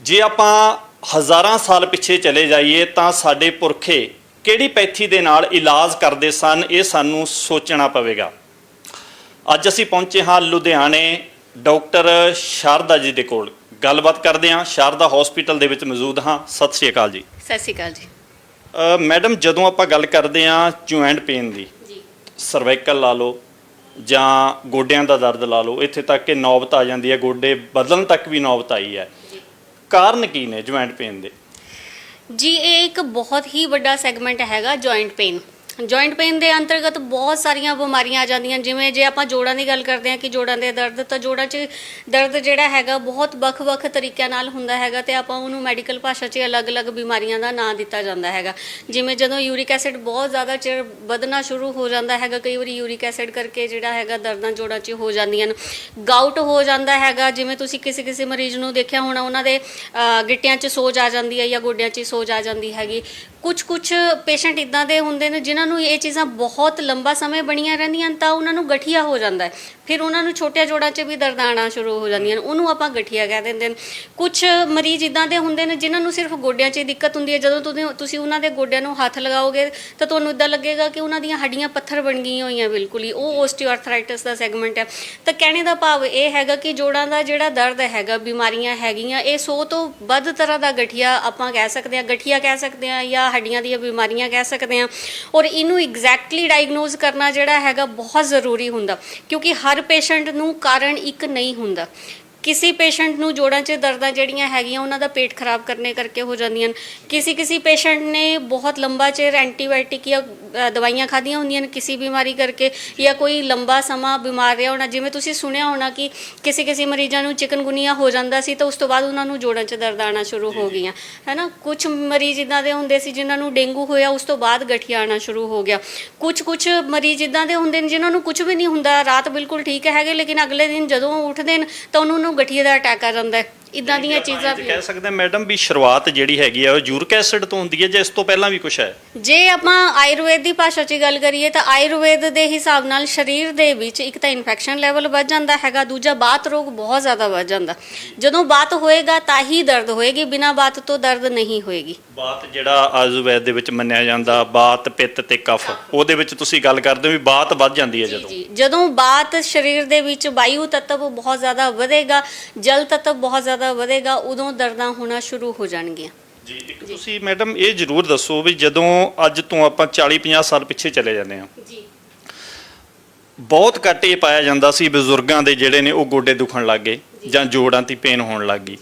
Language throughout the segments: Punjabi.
ਜੇ ਆਪਾਂ ਹਜ਼ਾਰਾਂ ਸਾਲ ਪਿੱਛੇ ਚਲੇ ਜਾਈਏ ਤਾਂ ਸਾਡੇ ਪੁਰਖੇ ਕਿਹੜੀ ਪੈਥੀ ਦੇ ਨਾਲ ਇਲਾਜ ਕਰਦੇ ਸਨ ਇਹ ਸਾਨੂੰ ਸੋਚਣਾ ਪਵੇਗਾ। ਅੱਜ ਅਸੀਂ ਪਹੁੰਚੇ ਹਾਂ ਲੁਧਿਆਣੇ ਡਾਕਟਰ ਸ਼ਾਰਦਾ ਜੀ ਦੇ ਕੋਲ। ਗੱਲਬਾਤ ਕਰਦੇ ਹਾਂ ਸ਼ਾਰਦਾ ਹਸਪੀਟਲ ਦੇ ਵਿੱਚ ਮੌਜੂਦ ਹਾਂ। ਸਤਿ ਸ਼੍ਰੀ ਅਕਾਲ ਜੀ। ਸਤਿ ਸ਼੍ਰੀ ਅਕਾਲ ਜੀ। ਮੈਡਮ ਜਦੋਂ ਆਪਾਂ ਗੱਲ ਕਰਦੇ ਹਾਂ ਜੁਆਇੰਟ ਪੇਨ ਦੀ ਜੀ। ਸਰਵਾਈਕਲ ਲਾ ਲਓ ਜਾਂ ਗੋਡਿਆਂ ਦਾ ਦਰਦ ਲਾ ਲਓ ਇੱਥੇ ਤੱਕ ਕਿ ਨੌਬਤ ਆ ਜਾਂਦੀ ਹੈ। ਗੋਡੇ ਬਦਲਣ ਤੱਕ ਵੀ ਨੌਬਤ ਆਈ ਹੈ। ਕਾਰਨ ਕੀ ਨੇ ਜੁਆਇੰਟ ਪੇਨ ਦੇ? ਜੀ, ਇਹ ਇੱਕ ਬਹੁਤ ਹੀ ਵੱਡਾ ਸੈਗਮੈਂਟ ਹੈਗਾ ਜੁਆਇੰਟ ਪੇਨ ਜੁਆਇੰਟ ਪੇਨ ਦੇ ਅੰਤਰਗਤ ਬਹੁਤ ਸਾਰੀਆਂ ਬਿਮਾਰੀਆਂ ਆ ਜਾਂਦੀਆਂ। ਜਿਵੇਂ ਜੇ ਆਪਾਂ ਜੋੜਾਂ ਦੀ ਗੱਲ ਕਰਦੇ ਹਾਂ ਕਿ ਜੋੜਾਂ ਦੇ ਦਰਦ, ਤਾਂ ਜੋੜਾਂ 'ਚ ਦਰਦ ਜਿਹੜਾ ਹੈਗਾ ਬਹੁਤ ਵੱਖ-ਵੱਖ ਤਰੀਕਿਆਂ ਨਾਲ ਹੁੰਦਾ ਹੈਗਾ ਤੇ ਆਪਾਂ ਉਹਨੂੰ ਮੈਡੀਕਲ ਭਾਸ਼ਾ 'ਚ ਅਲੱਗ-ਅਲੱਗ ਬਿਮਾਰੀਆਂ ਦਾ ਨਾਂ ਦਿੱਤਾ ਜਾਂਦਾ ਹੈਗਾ। ਜਿਵੇਂ ਜਦੋਂ ਯੂਰਿਕ ਐਸਿਡ ਬਹੁਤ ਜ਼ਿਆਦਾ ਚਿਰ ਵਧਣਾ ਸ਼ੁਰੂ ਹੋ ਜਾਂਦਾ ਹੈਗਾ, ਕਈ ਵਾਰੀ ਯੂਰਿਕ ਐਸਿਡ ਕਰਕੇ ਜਿਹੜਾ ਹੈਗਾ ਦਰਦਾਂ ਜੋੜਾਂ 'ਚ ਹੋ ਜਾਂਦੀਆਂ ਨੇ। ਗਾਊਟ ਹੋ ਜਾਂਦਾ ਹੈਗਾ, ਜਿਵੇਂ ਤੁਸੀਂ ਕਿਸੇ ਕਿਸੇ ਮਰੀਜ਼ ਨੂੰ ਦੇਖਿਆ ਹੋਣਾ, ਉਹਨਾਂ ਦੇ ਗਿੱਟਿਆਂ 'ਚ ਸੋਜ ਆ ਜਾਂਦੀ ਹੈ ਜਾਂ ਗੋਡਿਆਂ 'ਚ ਸੋਜ ਆ ਜਾਂਦੀ ਹੈਗੀ। ਕੁਝ ਕੁਝ ਪੇਸ਼ੈਂਟ ਇਦਾਂ ਦੇ ਹੁੰਦੇ ਨੇ ਜਿਨ੍ਹਾਂ ਨੂੰ ਇਹ ਚੀਜ਼ਾਂ ਬਹੁਤ ਲੰਬਾ ਸਮੇਂ ਬਣੀਆਂ ਰਹਿੰਦੀਆਂ ਤਾਂ ਉਹਨਾਂ ਨੂੰ ਗਠੀਆ ਹੋ ਜਾਂਦਾ ਹੈ। ਫਿਰ ਉਹਨਾਂ ਨੂੰ ਛੋਟੇ ਜੋੜਾਂ 'ਚ ਵੀ ਦਰਦ ਆਉਣਾ ਸ਼ੁਰੂ ਹੋ ਜਾਂਦੀਆਂ ਨੇ, ਉਹਨੂੰ ਆਪਾਂ ਗਠੀਆ ਕਹਿ ਦਿੰਦੇ ਨੇ। ਕੁਝ ਮਰੀਜ਼ ਇਦਾਂ ਦੇ ਹੁੰਦੇ ਨੇ ਜਿਨ੍ਹਾਂ ਨੂੰ ਸਿਰਫ ਗੋਡਿਆਂ 'ਚ ਹੀ ਦਿੱਕਤ ਹੁੰਦੀ ਹੈ। ਜਦੋਂ ਤੁਸੀਂ ਤੁਸੀਂ ਉਹਨਾਂ ਦੇ ਗੋਡਿਆਂ ਨੂੰ ਹੱਥ ਲਗਾਓਗੇ, ਤਾਂ ਤੁਹਾਨੂੰ ਇਦਾਂ ਲੱਗੇਗਾ ਕਿ ਉਹਨਾਂ ਦੀਆਂ ਹੱਡੀਆਂ ਪੱਥਰ ਬਣ ਗਈਆਂ ਹੋਈਆਂ ਬਿਲਕੁਲ ਹੀ। ਉਹ ਓਸਟੀਓਆਰਥਰਾਈਟਿਸ ਦਾ ਸੈਗਮੈਂਟ ਹੈ। ਤਾਂ ਕਹਿਣੇ ਦਾ ਭਾਵ ਇਹ ਹੈਗਾ ਕਿ ਜੋੜਾਂ ਦਾ ਜਿਹੜਾ ਦਰਦ ਹੈਗਾ, ਬਿਮਾਰੀਆਂ ਹੈਗੀਆਂ, ਇਹ 100 ਤੋਂ ਵੱਧ ਤਰ੍ਹਾਂ ਦਾ ਗਠੀਆ ਆਪਾਂ ਕਹਿ ਸਕਦੇ ਹਾਂ, ਗਠੀਆ ਕਹਿ ਸਕਦੇ ਹਾਂ ਜਾਂ ਹੱਡੀਆਂ ਦੀਆਂ ਬਿਮਾਰੀਆਂ ਕਹਿ ਸਕਦੇ ਹਾਂ। ਔਰ ਇਹਨੂੰ ਐਗਜ਼ੈਕਟਲੀ ਡਾਇਗਨੋਸ ਕਰਨਾ ਜਿਹੜਾ ਹੈਗਾ ਬਹੁਤ ਜ਼ਰੂਰੀ ਹੁੰਦਾ, ਕਿਉਂਕਿ ਹਰ ਪੇਸ਼ੈਂਟ ਨੂੰ ਕਾਰਨ ਇੱਕ ਨਹੀਂ ਹੁੰਦਾ। ਕਿਸੇ ਪੇਸ਼ੈਂਟ ਨੂੰ ਜੋੜਾਂ 'ਚ ਦਰਦਾਂ ਜਿਹੜੀਆਂ ਹੈਗੀਆਂ ਉਹਨਾਂ ਦਾ ਪੇਟ ਖਰਾਬ ਕਰਨੇ ਕਰਕੇ ਹੋ ਜਾਂਦੀਆਂ ਨੇ ਕਿਸੇ ਕਿਸੇ ਪੇਸ਼ੈਂਟ ਨੇ ਬਹੁਤ ਲੰਬਾ ਚਿਰ ਐਂਟੀਬਾਇਓਟਿਕ ਜਾਂ ਅ, ਦਵਾਈਆਂ ਖਾਧੀਆਂ ਹੁੰਦੀਆਂ ਨੇ ਕਿਸੇ ਬਿਮਾਰੀ ਕਰਕੇ ਜਾਂ ਕੋਈ ਲੰਬਾ ਸਮਾਂ ਬਿਮਾਰ ਰਿਹਾ ਹੋਣਾ। ਜਿਵੇਂ ਤੁਸੀਂ ਸੁਣਿਆ ਹੋਣਾ ਕਿ ਕਿਸੇ ਕਿਸੇ ਮਰੀਜ਼ਾਂ ਨੂੰ ਚਿਕਨਗੁਨੀਆ ਹੋ ਜਾਂਦਾ ਸੀ ਤਾਂ ਉਸ ਤੋਂ ਬਾਅਦ ਉਹਨਾਂ ਨੂੰ ਜੋੜਾਂ 'ਚ ਦਰਦ ਆਉਣਾ ਸ਼ੁਰੂ ਹੋ ਗਈਆਂ। ਹੈਨਾ? ਕੁਝ ਮਰੀਜ਼ ਇਦਾਂ ਦੇ ਹੁੰਦੇ ਸੀ ਜਿਨ੍ਹਾਂ ਨੂੰ ਡੇਂਗੂ ਹੋਇਆ ਉਸ ਤੋਂ ਬਾਅਦ ਗਠੀਆ ਆਉਣਾ ਸ਼ੁਰੂ ਹੋ ਗਿਆ। ਕੁਝ ਕੁਝ ਮਰੀਜ਼ ਇਦਾਂ ਦੇ ਹੁੰਦੇ ਨੇ ਜਿਨ੍ਹਾਂ ਨੂੰ ਕੁਝ ਵੀ ਨਹੀਂ ਹੁੰਦਾ। ਰਾਤ ਬਿਲਕੁਲ ਠੀਕ ਹੈਗੇ ਲੇਕਿਨ ਅਗਲੇ ਦਿਨ ਜਦੋਂ ਉਹ ਉੱਠਦੇ ਨੇ ਤਾਂ ਉਹਨਾਂ ਨੂੰ ਗਠੀਏ ਦਾ ਅਟੈਕ ਆ ਜਾਂਦਾ ਹੈ। ਇਦਾਂ ਦੀਆਂ ਚੀਜ਼ਾਂ ਵੀ ਕਹਿ ਸਕਦੇ ਮੈਡਮ ਵੀ ਸ਼ੁਰੂਆਤ ਜਿਹੜੀ ਹੈਗੀ ਆ ਉਹ ਯੂਰਿਕ ਐਸਿਡ ਤੋਂ ਹੁੰਦੀ ਹੈ ਜਾਂ ਇਸ ਤੋਂ ਪਹਿਲਾਂ ਵੀ ਕੁਝ ਹੈ? ਜੇ ਆਪਾਂ ਆਯੁਰਵੇਦ ਦੀ ਭਾਸ਼ਾ 'ਚ ਗੱਲ ਕਰੀਏ ਤਾਂ ਆਯੁਰਵੇਦ ਦੇ ਹਿਸਾਬ ਨਾਲ ਸਰੀਰ ਦੇ ਵਿੱਚ ਇੱਕ ਤਾਂ ਇਨਫੈਕਸ਼ਨ ਲੈਵਲ ਵੱਧ ਜਾਂਦਾ ਹੈਗਾ ਦੂਜਾ ਬਾਤ ਰੋਗ ਬਹੁਤ ਜ਼ਿਆਦਾ ਵੱਧ ਜਾਂਦਾ। ਜਦੋਂ ਬਾਤ ਹੋਏਗਾ ਤਾਂ ਹੀ ਦਰਦ ਹੋਏਗੀ ਬਿਨਾਂ ਬਾਤ ਤੋਂ ਦਰਦ ਨਹੀਂ ਹੋਏਗੀ। ਬਾਤ ਜਿਹੜਾ ਆਯੁਰਵੈਦ ਦੇ ਵਿੱਚ ਮੰਨਿਆ ਜਾਂਦਾ ਬਾਤ ਪਿੱਤ ਤੇ ਕਫ ਉਹਦੇ ਵਿੱਚ ਤੁਸੀਂ ਗੱਲ ਕਰਦੇ ਹੋ ਵੀ ਬਾਤ ਵੱਧ ਜਾਂਦੀ ਹੈ ਜਦੋਂ। ਜੀ। ਜਦੋਂ ਬਾਤ ਸਰੀਰ ਦੇ ਵਿੱਚ ਵਾਯੂ ਤੱਤਵ ਬਹੁਤ ਜ਼ਿਆਦਾ ਵਧੇਗਾ ਜਲ ਤੱਤਵ ਬਹੁਤ ਜ਼ਿਆਦਾ ਵਧੇਗਾ ਉਦੋਂ ਦਰਦਾਂ ਹੋਣਾ ਸ਼ੁਰੂ ਹੋ ਜਾਣਗੀਆਂ। ਜੀ ਇੱਕ ਤੁਸੀਂ ਮੈਡਮ ਇਹ ਜ਼ਰੂਰ ਦੱਸੋ ਵੀ ਜਦੋਂ ਅੱਜ ਤੋਂ ਆਪਾਂ 40 50 ਸਾਲ ਪਿੱਛੇ ਚਲੇ ਜਾਂਦੇ ਹਾਂ। ਜੀ। ਬਹੁਤ ਘੱਟ ਇਹ ਪਾਇਆ ਜਾਂਦਾ ਸੀ ਬਜ਼ੁਰਗਾਂ ਦੇ ਜਿਹੜੇ ਨੇ ਉਹ ਗੋਡੇ ਦੁਖਣ ਲੱਗ ਗਏ ਜਾਂ। ਜੋੜਾਂ ਦੀ ਪੇਨ ਹੋਣ ਲੱਗ ਗਈ।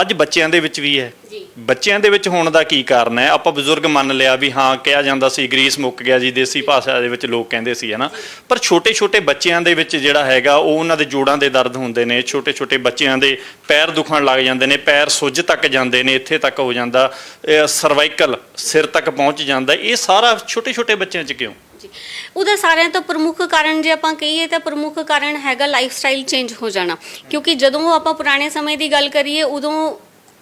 ਅੱਜ ਬੱਚਿਆਂ ਦੇ ਵਿੱਚ ਵੀ ਹੈ। ਜੀ। ਬੱਚਿਆਂ ਦੇ ਵਿੱਚ ਹੋਣ ਦਾ ਕੀ ਕਾਰਨ ਹੈ? ਆਪਾਂ ਬਜ਼ੁਰਗ ਮੰਨ ਲਿਆ ਵੀ ਹਾਂ ਕਿਹਾ ਜਾਂਦਾ ਸੀ ਗਰੀਸ ਮੁੱਕ ਗਿਆ ਜੀ ਦੇਸੀ ਭਾਸ਼ਾ ਦੇ ਵਿੱਚ ਲੋਕ ਕਹਿੰਦੇ ਸੀ ਹਨਾ? ਪਰ ਛੋਟੇ ਛੋਟੇ ਬੱਚਿਆਂ ਦੇ ਵਿੱਚ ਜਿਹੜਾ ਹੈਗਾ ਉਹ ਉਹਨਾਂ ਦੇ ਜੋੜਾਂ ਦੇ ਦਰਦ ਹੁੰਦੇ ਨੇ ਛੋਟੇ ਛੋਟੇ ਬੱਚਿਆਂ ਦੇ ਪੈਰ ਦੁਖਣ ਲੱਗ ਜਾਂਦੇ ਨੇ ਪੈਰ ਸੁੱਜ ਤੱਕ ਜਾਂਦੇ ਨੇ ਇੱਥੇ ਤੱਕ ਹੋ ਜਾਂਦਾ ਸਰਵਾਈਕਲ ਸਿਰ ਤੱਕ ਪਹੁੰਚ ਜਾਂਦਾ ਇਹ ਸਾਰਾ ਛੋਟੇ ਛੋਟੇ ਬੱਚਿਆਂ 'ਚ ਕਿਉਂ? ਜੀ ਉਹਦਾ ਸਾਰਿਆਂ ਤੋਂ ਪ੍ਰਮੁੱਖ ਕਾਰਨ ਜੇ ਆਪਾਂ ਕਹੀਏ ਤਾਂ ਪ੍ਰਮੁੱਖ ਕਾਰਨ ਹੈਗਾ ਲਾਈਫ ਸਟਾਈਲ ਚੇਂਜ ਹੋ ਜਾਣਾ। ਕਿਉਂਕਿ ਜਦੋਂ ਆਪਾਂ ਪੁਰਾਣੇ ਸਮੇਂ ਦੀ ਗੱਲ ਕਰੀਏ, ਉਦੋਂ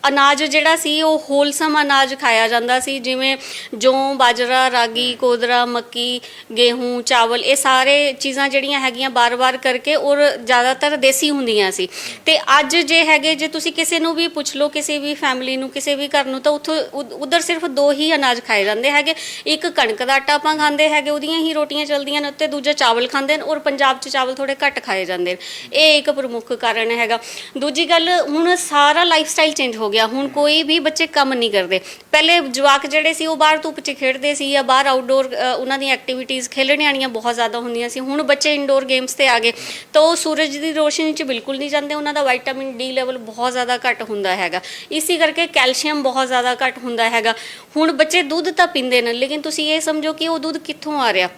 ਅਨਾਜ ਜਿਹੜਾ ਸੀ, ਉਹ ਹੋਲਸਮ ਅਨਾਜ ਖਾਇਆ ਜਾਂਦਾ ਸੀ, ਜਿਵੇਂ ਜੌਂ, ਬਾਜਰਾ, ਰਾਗੀ, ਕੋਦਰਾ, ਮੱਕੀ, ਗੇਹੂੰ, ਚਾਵਲ, ਇਹ ਸਾਰੇ ਚੀਜ਼ਾਂ ਜਿਹੜੀਆਂ ਹੈਗੀਆਂ ਬਾਰ-ਬਾਰ ਕਰਕੇ ਔਰ ਜ਼ਿਆਦਾਤਰ ਦੇਸੀ ਹੁੰਦੀਆਂ ਸੀ। ਤੇ ਅੱਜ ਜੇ ਹੈਗੇ, ਜੇ ਤੁਸੀਂ ਕਿਸੇ ਨੂੰ ਵੀ ਪੁੱਛ ਲਓ, ਕਿਸੇ ਵੀ ਫੈਮਿਲੀ ਨੂੰ, ਕਿਸੇ ਵੀ ਘਰ ਨੂੰ, ਤਾਂ ਉੱਥੋਂ ਉ- ਉਧਰ ਸਿਰਫ ਦੋ ਹੀ ਅਨਾਜ ਖਾਏ ਜਾਂਦੇ ਹੈਗੇ। ਇੱਕ ਕਣਕ ਦਾ ਆਟਾ ਆਪਾਂ ਖਾਂਦੇ ਹੈਗੇ, ਉਹਦੀਆਂ ਹੀ ਰੋਟੀਆਂ ਚੱਲਦੀਆਂ ਨੇ ਉੱਤੇ, ਦੂਜਾ ਚਾਵਲ ਖਾਂਦੇ ਨੇ ਔਰ ਪੰਜਾਬ 'ਚ ਚਾਵਲ ਥੋੜੇ ਘੱਟ ਖਾਏ ਜਾਂਦੇ ਨੇ। ਇਹ ਇੱਕ ਪ੍ਰਮੁੱਖ ਕਾਰਨ ਹੈਗਾ। ਦੂਜੀ ਗੱਲ, ਹੁਣ ਸਾਰਾ ਲਾਈਫ ਸਟਾਈਲ ਚੇਂਜ ਹੋ ਗਿਆ। ਹੁਣ ਕੋਈ ਵੀ ਬੱਚੇ ਕੰਮ ਨਹੀਂ ਕਰਦੇ। ਪਹਿਲੇ ਜਵਾਕ ਜਿਹੜੇ ਸੀ, ਉਹ ਬਾਹਰ ਧੁੱਪ 'ਚ ਖੇਡਦੇ ਸੀ ਜਾਂ ਬਾਹਰ ਆਊਟਡੋਰ ਉਹਨਾਂ ਦੀਆਂ ਐਕਟੀਵਿਟੀਜ਼ ਖੇਲਣ ਵਾਲੀਆਂ ਬਹੁਤ ਜ਼ਿਆਦਾ ਹੁੰਦੀਆਂ ਸੀ। ਹੁਣ ਬੱਚੇ ਇਨਡੋਰ ਗੇਮਸ ਤੇ ਆ ਗਏ। ਤਾਂ ਉਹ ਸੂਰਜ ਦੀ ਰੋਸ਼ਨੀ 'ਚ ਬਿਲਕੁਲ ਨਹੀਂ ਜਾਂਦੇ। ਉਹਨਾਂ ਦਾ ਵਿਟਾਮਿਨ ਡੀ ਲੈਵਲ ਬਹੁਤ ਜ਼ਿਆਦਾ ਘੱਟ ਹੁੰਦਾ ਹੈਗਾ। ਇਸੇ ਕਰਕੇ ਕੈਲਸ਼ੀਅਮ ਬਹੁਤ ਜ਼ਿਆਦਾ ਘੱਟ ਹੁੰਦਾ ਹੈਗਾ। ਹੁਣ ਬੱਚੇ ਦੁੱਧ ਤਾਂ ਪੀਂਦੇ ਨੇ, ਲੇਕਿਨ ਤੁਸੀਂ ਇਹ ਸਮਝੋ ਕਿ ਉਹ ਦੁੱਧ ਕਿੱਥੋਂ ਆ ਰਿਹਾ?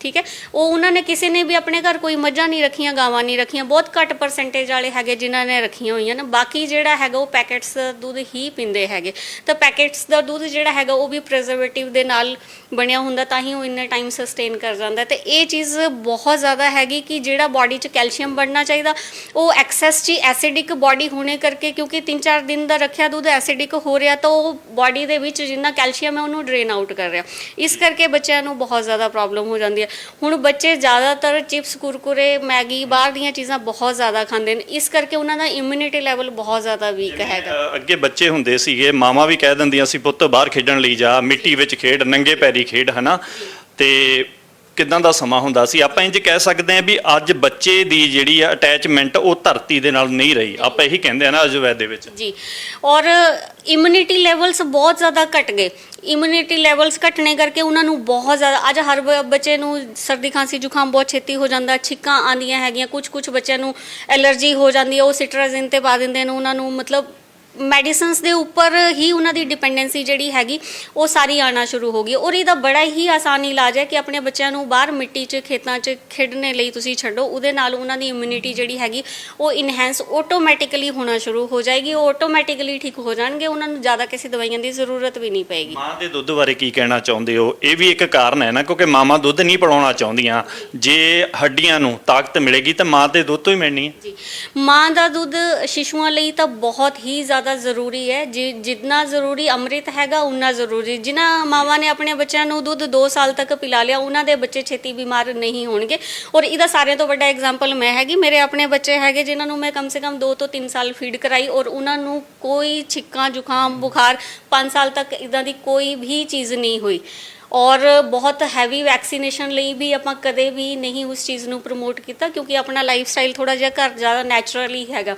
ਠੀਕ ਹੈ? ਉਹ ਉਹਨਾਂ ਨੇ ਕਿਸੇ ਨੇ ਵੀ ਆਪਣੇ ਘਰ ਕੋਈ ਮੱਝਾਂ ਨਹੀਂ ਰੱਖੀਆਂ, ਗਾਵਾਂ ਨਹੀਂ ਰੱਖੀਆਂ, ਬਹੁਤ ਘੱਟ ਪਰਸੈਂਟੇਜ ਵਾਲੇ ਹੈਗੇ ਜਿਨ੍ਹਾਂ ਨੇ ਰੱਖੀਆਂ ਹੋਈਆਂ ਨਾ। ਬਾਕੀ ਜਿਹੜਾ ਹੈਗਾ ਉਹ ਪੈਕੇਟਸ ਦਾ ਦੁੱਧ ਹੀ ਪੀਂਦੇ ਹੈਗੇ। ਤਾਂ ਪੈਕੇਟਸ ਦਾ ਦੁੱਧ ਜਿਹੜਾ ਹੈਗਾ ਉਹ ਵੀ ਪ੍ਰੀਜ਼ਰਵੇਟਿਵ ਦੇ ਨਾਲ ਬਣਿਆ ਹੁੰਦਾ, ਤਾਂ ਹੀ ਉਹ ਇੰਨੇ ਟਾਈਮ ਸਸਟੇਨ ਕਰ ਜਾਂਦਾ। ਤੇ ਇਹ ਚੀਜ਼ ਬਹੁਤ ਜ਼ਿਆਦਾ ਹੈਗੀ ਕਿ ਜਿਹੜਾ ਬਾਡੀ 'ਚ ਕੈਲਸ਼ੀਅਮ ਬਣਨਾ ਚਾਹੀਦਾ, ਉਹ ਐਕਸੈਸ 'ਚ ਐਸਿਡਿਕ ਬਾਡੀ ਹੋਣੇ ਕਰਕੇ ਕਿਉਂਕਿ 3-4 ਦਿਨ ਦਾ ਰੱਖਿਆ ਦੁੱਧ ਐਸਿਡਿਕ ਹੋ ਰਿਹਾ, ਤਾਂ ਉਹ ਬਾਡੀ ਦੇ ਵਿੱਚ ਜਿੰਨਾ ਕੈਲਸ਼ੀਅਮ ਹੈ ਉਹਨੂੰ ਡਰੇਨ ਆਊਟ ਕਰ ਰਿਹਾ। ਇਸ ਕਰਕੇ ਬੱਚਿਆਂ ਨੂੰ ਬਹੁਤ ਜ਼ਿਆਦਾ ਪ੍ਰੋਬਲਮ ਹੋ ਜਾਂਦੀ ਹੈ। ਹੁਣ ਬੱਚੇ ਜ਼ਿਆਦਾਤਰ ਚਿਪਸ ਕੁਰਕੁਰੇ ਮੈਗੀ ਬਾਹਰ ਦੀਆਂ ਚੀਜ਼ਾਂ ਬਹੁਤ ਜ਼ਿਆਦਾ ਖਾਂਦੇ ਨੇ। ਇਸ ਕਰਕੇ ਉਹਨਾਂ ਦਾ ਇਮਿਊਨਿਟੀ ਲੈਵਲ ਬਹੁਤ ਜ਼ਿਆਦਾ ਵੀਕ ਹੈਗਾ। ਅ, ਅੱਗੇ ਬੱਚੇ ਹੁੰਦੇ ਸੀਗੇ ਮਾਵਾਂ ਵੀ ਕਹਿ ਦਿੰਦੀਆਂ ਸੀ ਪੁੱਤ ਬਾਹਰ ਖੇਡਣ ਲਈ ਜਾ ਮਿੱਟੀ ਵਿੱਚ ਖੇਡ ਨੰਗੇ ਪੈਰੀ ਖੇਡ ਹਨਾ? ਤੇ ਕਿਦਾਂ ਦਾ ਸਮਾਂ ਹੁੰਦਾ ਸੀ? ਆਪਾਂ ਇੰਜ ਕਹਿ ਸਕਦੇ ਹਾਂ ਵੀ ਅੱਜ ਬੱਚੇ ਦੀ ਜਿਹੜੀ ਆ ਅਟੈਚਮੈਂਟ ਉਹ ਧਰਤੀ ਦੇ ਨਾਲ ਨਹੀਂ ਰਹੀ। ਆਪਾਂ ਇਹੀ ਕਹਿੰਦੇ ਆ ਨਾ ਅਜੂਬੈਦ ਦੇ ਵਿੱਚ। ਜੀ। ਔਰ ਇਮਿਊਨਿਟੀ ਲੈਵਲਸ ਬਹੁਤ ਜ਼ਿਆਦਾ ਘਟ ਗਏ। ਇਮਿਊਨਿਟੀ ਲੈਵਲਸ ਘਟਣੇ ਕਰਕੇ ਉਹਨਾਂ ਨੂੰ ਬਹੁਤ ਜ਼ਿਆਦਾ, ਅੱਜ ਹਰ ਬ- ਬੱਚੇ ਨੂੰ ਸਰਦੀ, ਖਾਂਸੀ, ਜ਼ੁਕਾਮ ਬਹੁਤ ਛੇਤੀ ਹੋ ਜਾਂਦਾ, ਛਿੱਕਾਂ ਆਂਦੀਆਂ ਹੈਗੀਆਂ ਕੁਝ ਕੁਝ ਬੱਚਿਆਂ ਨੂੰ ਐਲਰਜੀ ਹੋ ਜਾਂਦੀ ਹੈ, ਉਹ ਸਿਟਰਾਜ਼ਿਨ ਤੇ ਪਾ ਦਿੰਦੇ ਨੇ, ਉਹਨਾਂ ਨੂੰ ਮਤਲਬ ਮੈਡੀਸਿਨਸ ਦੇ ਉੱਪਰ ਹੀ ਉਹਨਾਂ ਦੀ ਡਿਪੈਂਡੈਂਸੀ ਜਿਹੜੀ ਹੈਗੀ ਉਹ ਸਾਰੀ ਆਣਾ ਸ਼ੁਰੂ ਹੋ ਗਈ। ਔਰ ਇਹਦਾ ਬੜਾ ਹੀ ਆਸਾਨ ਇਲਾਜ ਹੈ ਕਿ ਆਪਣੇ ਬੱਚਿਆਂ ਨੂੰ ਬਾਹਰ ਮਿੱਟੀ 'ਚ ਖੇਤਾਂ 'ਚ ਖੇਡਣੇ ਲਈ ਤੁਸੀਂ ਛੱਡੋ। ਉਹਦੇ ਨਾਲ ਉਹਨਾਂ ਦੀ ਇਮਿਊਨਿਟੀ ਜਿਹੜੀ ਹੈਗੀ ਉਹ ਇਨਹੈਂਸ ਆਟੋਮੈਟਿਕਲੀ ਹੋਣਾ ਸ਼ੁਰੂ ਹੋ ਜਾਏਗੀ। ਉਹ ਆਟੋਮੈਟਿਕਲੀ ਠੀਕ ਹੋ ਜਾਣਗੇ। ਉਹਨਾਂ ਨੂੰ ਜ਼ਿਆਦਾ ਕਿਸੇ ਦਵਾਈਆਂ ਦੀ ਜ਼ਰੂਰਤ ਵੀ ਨਹੀਂ ਪਏਗੀ। ਮਾਂ ਦੇ ਦੁੱਧ ਬਾਰੇ ਕੀ ਕਹਿਣਾ ਚਾਹੁੰਦੇ ਹੋ? ਇਹ ਵੀ ਇੱਕ ਕਾਰਨ ਹੈ ਨਾ ਕਿਉਂਕਿ ਮਾਵਾਂ ਦੁੱਧ ਨਹੀਂ ਪਿਲਾਉਣਾ ਚਾਹੁੰਦੀਆਂ। ਜੇ ਹੱਡੀਆਂ ਨੂੰ ਤਾਕਤ ਮਿਲੇਗੀ ਤਾਂ ਮਾਂ ਦੇ ਦੁੱਧ ਤੋਂ ਹੀ ਮਿਲਣੀ ਹੈ। ਜੀ। ਮਾਂ ਦਾ ਦੁੱਧ ਸ਼ਿਸ਼ੂਆਂ ਲਈ ਤਾਂ ਬਹੁਤ ਹੀ ਜ਼ਿਆਦਾ ਜ਼ਿਆਦਾ ਜ਼ਰੂਰੀ ਹੈ। ਜਿ, ਜਿੰਨਾ ਜ਼ਰੂਰੀ ਅੰਮ੍ਰਿਤ ਹੈਗਾ ਉਨਾ ਜ਼ਰੂਰੀ। ਜਿਨ੍ਹਾਂ ਮਾਵਾਂ ਨੇ ਆਪਣੇ ਬੱਚਿਆਂ ਨੂੰ ਦੁੱਧ 2 ਸਾਲ ਤੱਕ ਪਿਲਾ ਲਿਆ ਉਹਨਾਂ ਦੇ ਬੱਚੇ ਛੇਤੀ ਬਿਮਾਰ ਨਹੀਂ ਹੋਣਗੇ। ਔਰ ਇਹਦਾ ਸਾਰਿਆਂ ਤੋਂ ਵੱਡਾ ਐਗਜ਼ਾਮਪਲ ਮੈਂ ਹੈਗੀ। ਮੇਰੇ ਆਪਣੇ ਬੱਚੇ ਹੈਗੇ, ਜਿਨ੍ਹਾਂ ਨੂੰ ਮੈਂ ਕਮ ਸੇ ਕਮ 2 ਤੋਂ 3 ਸਾਲ ਫੀਡ ਕਰਾਈ। ਔਰ ਉਹਨਾਂ ਨੂੰ ਕੋਈ ਛਿੱਕਾਂ, ਜ਼ੁਕਾਮ, ਬੁਖਾਰ 5 ਸਾਲ ਤੱਕ ਇਦਾਂ ਦੀ ਕੋਈ ਵੀ ਚੀਜ਼ ਨਹੀਂ ਹੋਈ। ਔਰ ਬਹੁਤ ਹੈਵੀ ਵੈਕਸੀਨੇਸ਼ਨ ਲਈ ਵੀ ਆਪਾਂ ਕਦੇ ਵੀ ਨਹੀਂ ਉਸ ਚੀਜ਼ ਨੂੰ ਪ੍ਰਮੋਟ ਕੀਤਾ ਕਿਉਂਕਿ ਆਪਣਾ ਲਾਈਫ ਸਟਾਈਲ ਥੋੜਾ ਜਿਹਾ ਘਰ ਜ਼ਿਆਦਾ ਨੈਚੁਰਲੀ ਹੈਗਾ।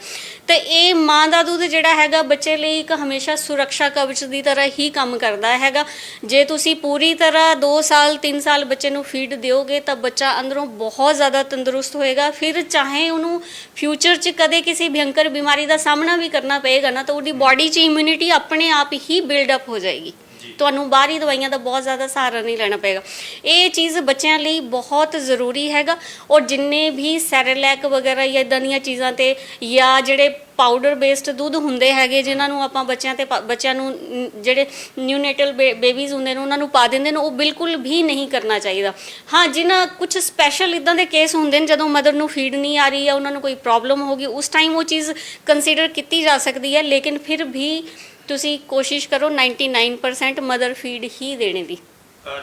ਤੇ ਇਹ ਮਾਂ ਦਾ ਦੁੱਧ ਜਿਹੜਾ ਹੈਗਾ ਬੱਚੇ ਲਈ ਇੱਕ ਹਮੇਸ਼ਾ ਸੁਰੱਖਿਆ ਕਵਚ ਦੀ ਤਰ੍ਹਾਂ ਹੀ ਕੰਮ ਕਰਦਾ ਹੈਗਾ। ਜੇ ਤੁਸੀਂ ਪੂਰੀ ਤਰ੍ਹਾਂ 2 ਸਾਲ 3 ਸਾਲ ਬੱਚੇ ਨੂੰ ਫੀਡ ਦਿਓਗੇ ਤਾਂ ਬੱਚਾ ਅੰਦਰੋਂ ਬਹੁਤ ਜ਼ਿਆਦਾ ਤੰਦਰੁਸਤ ਹੋਏਗਾ। ਫਿਰ ਚਾਹੇ ਉਹਨੂੰ ਫਿਊਚਰ 'ਚ ਕਦੇ ਕਿਸੇ ਭਿਅੰਕਰ ਬਿਮਾਰੀ ਦਾ ਸਾਹਮਣਾ ਵੀ ਕਰਨਾ ਪਏਗਾ ਨਾ ਤਾਂ ਉਹਦੀ ਬਾਡੀ 'ਚ ਇਮਿਊਨਿਟੀ ਆਪਣੇ ਆਪ ਹੀ ਬਿਲਡ ਅਪ ਹੋ ਜਾਏਗੀ। ਤੁਹਾਨੂੰ ਬਾਹਰੀ ਦਵਾਈਆਂ ਦਾ ਬਹੁਤ ਜ਼ਿਆਦਾ ਸਹਾਰਾ ਨਹੀਂ ਲੈਣਾ ਪਏਗਾ। ਇਹ ਚੀਜ਼ ਬੱਚਿਆਂ ਲਈ ਬਹੁਤ ਜ਼ਰੂਰੀ ਹੈਗਾ ਔਰ ਜਿੰਨੇ ਵੀ ਸੈਰਲੈਕ ਵਗੈਰਾ ਜਾਂ ਇਦਾਂ ਦੀਆਂ ਚੀਜ਼ਾਂ ਤੇ ਜਾਂ ਜਿਹੜੇ ਪਾਊਡਰ ਬੇਸਡ ਦੁੱਧ ਹੁੰਦੇ ਹੈਗੇ, ਜਿਨ੍ਹਾਂ ਨੂੰ ਆਪਾਂ ਬੱਚਿਆਂ ਤੇ ਪਾ- ਬੱਚਿਆਂ ਨੂੰ ਜਿਹੜੇ ਨਿਊਨੇਟਲ ਬੇਬੀਜ਼ ਹੁੰਦੇ ਨੇ, ਉਹਨਾਂ ਨੂੰ ਪਾ ਦਿੰਦੇ ਨੇ, ਉਹ ਬਿਲਕੁਲ ਵੀ ਨਹੀਂ ਕਰਨਾ ਚਾਹੀਦਾ। ਹਾਂ, ਜਿਨ੍ਹਾਂ ਕੁਝ ਸਪੈਸ਼ਲ ਇਦਾਂ ਦੇ ਕੇਸ ਹੁੰਦੇ ਨੇ, ਜਦੋਂ ਮਦਰ ਨੂੰ ਫੀਡ ਨਹੀਂ ਆ ਰਹੀ ਜਾਂ ਉਹਨਾਂ ਨੂੰ ਕੋਈ ਪ੍ਰੋਬਲਮ ਹੋ ਗਈ, ਉਸ ਟਾਈਮ ਉਹ ਚੀਜ਼ ਕੰਸੀਡਰ ਕੀਤੀ ਜਾ ਸਕਦੀ ਹੈ, ਲੇਕਿਨ ਫਿਰ ਵੀ ਤੁਸੀਂ ਕੋਸ਼ਿਸ਼ ਕਰੋ 99% ਮਦਰ ਫੀਡ ਹੀ ਦੇਣੇ ਦੀ।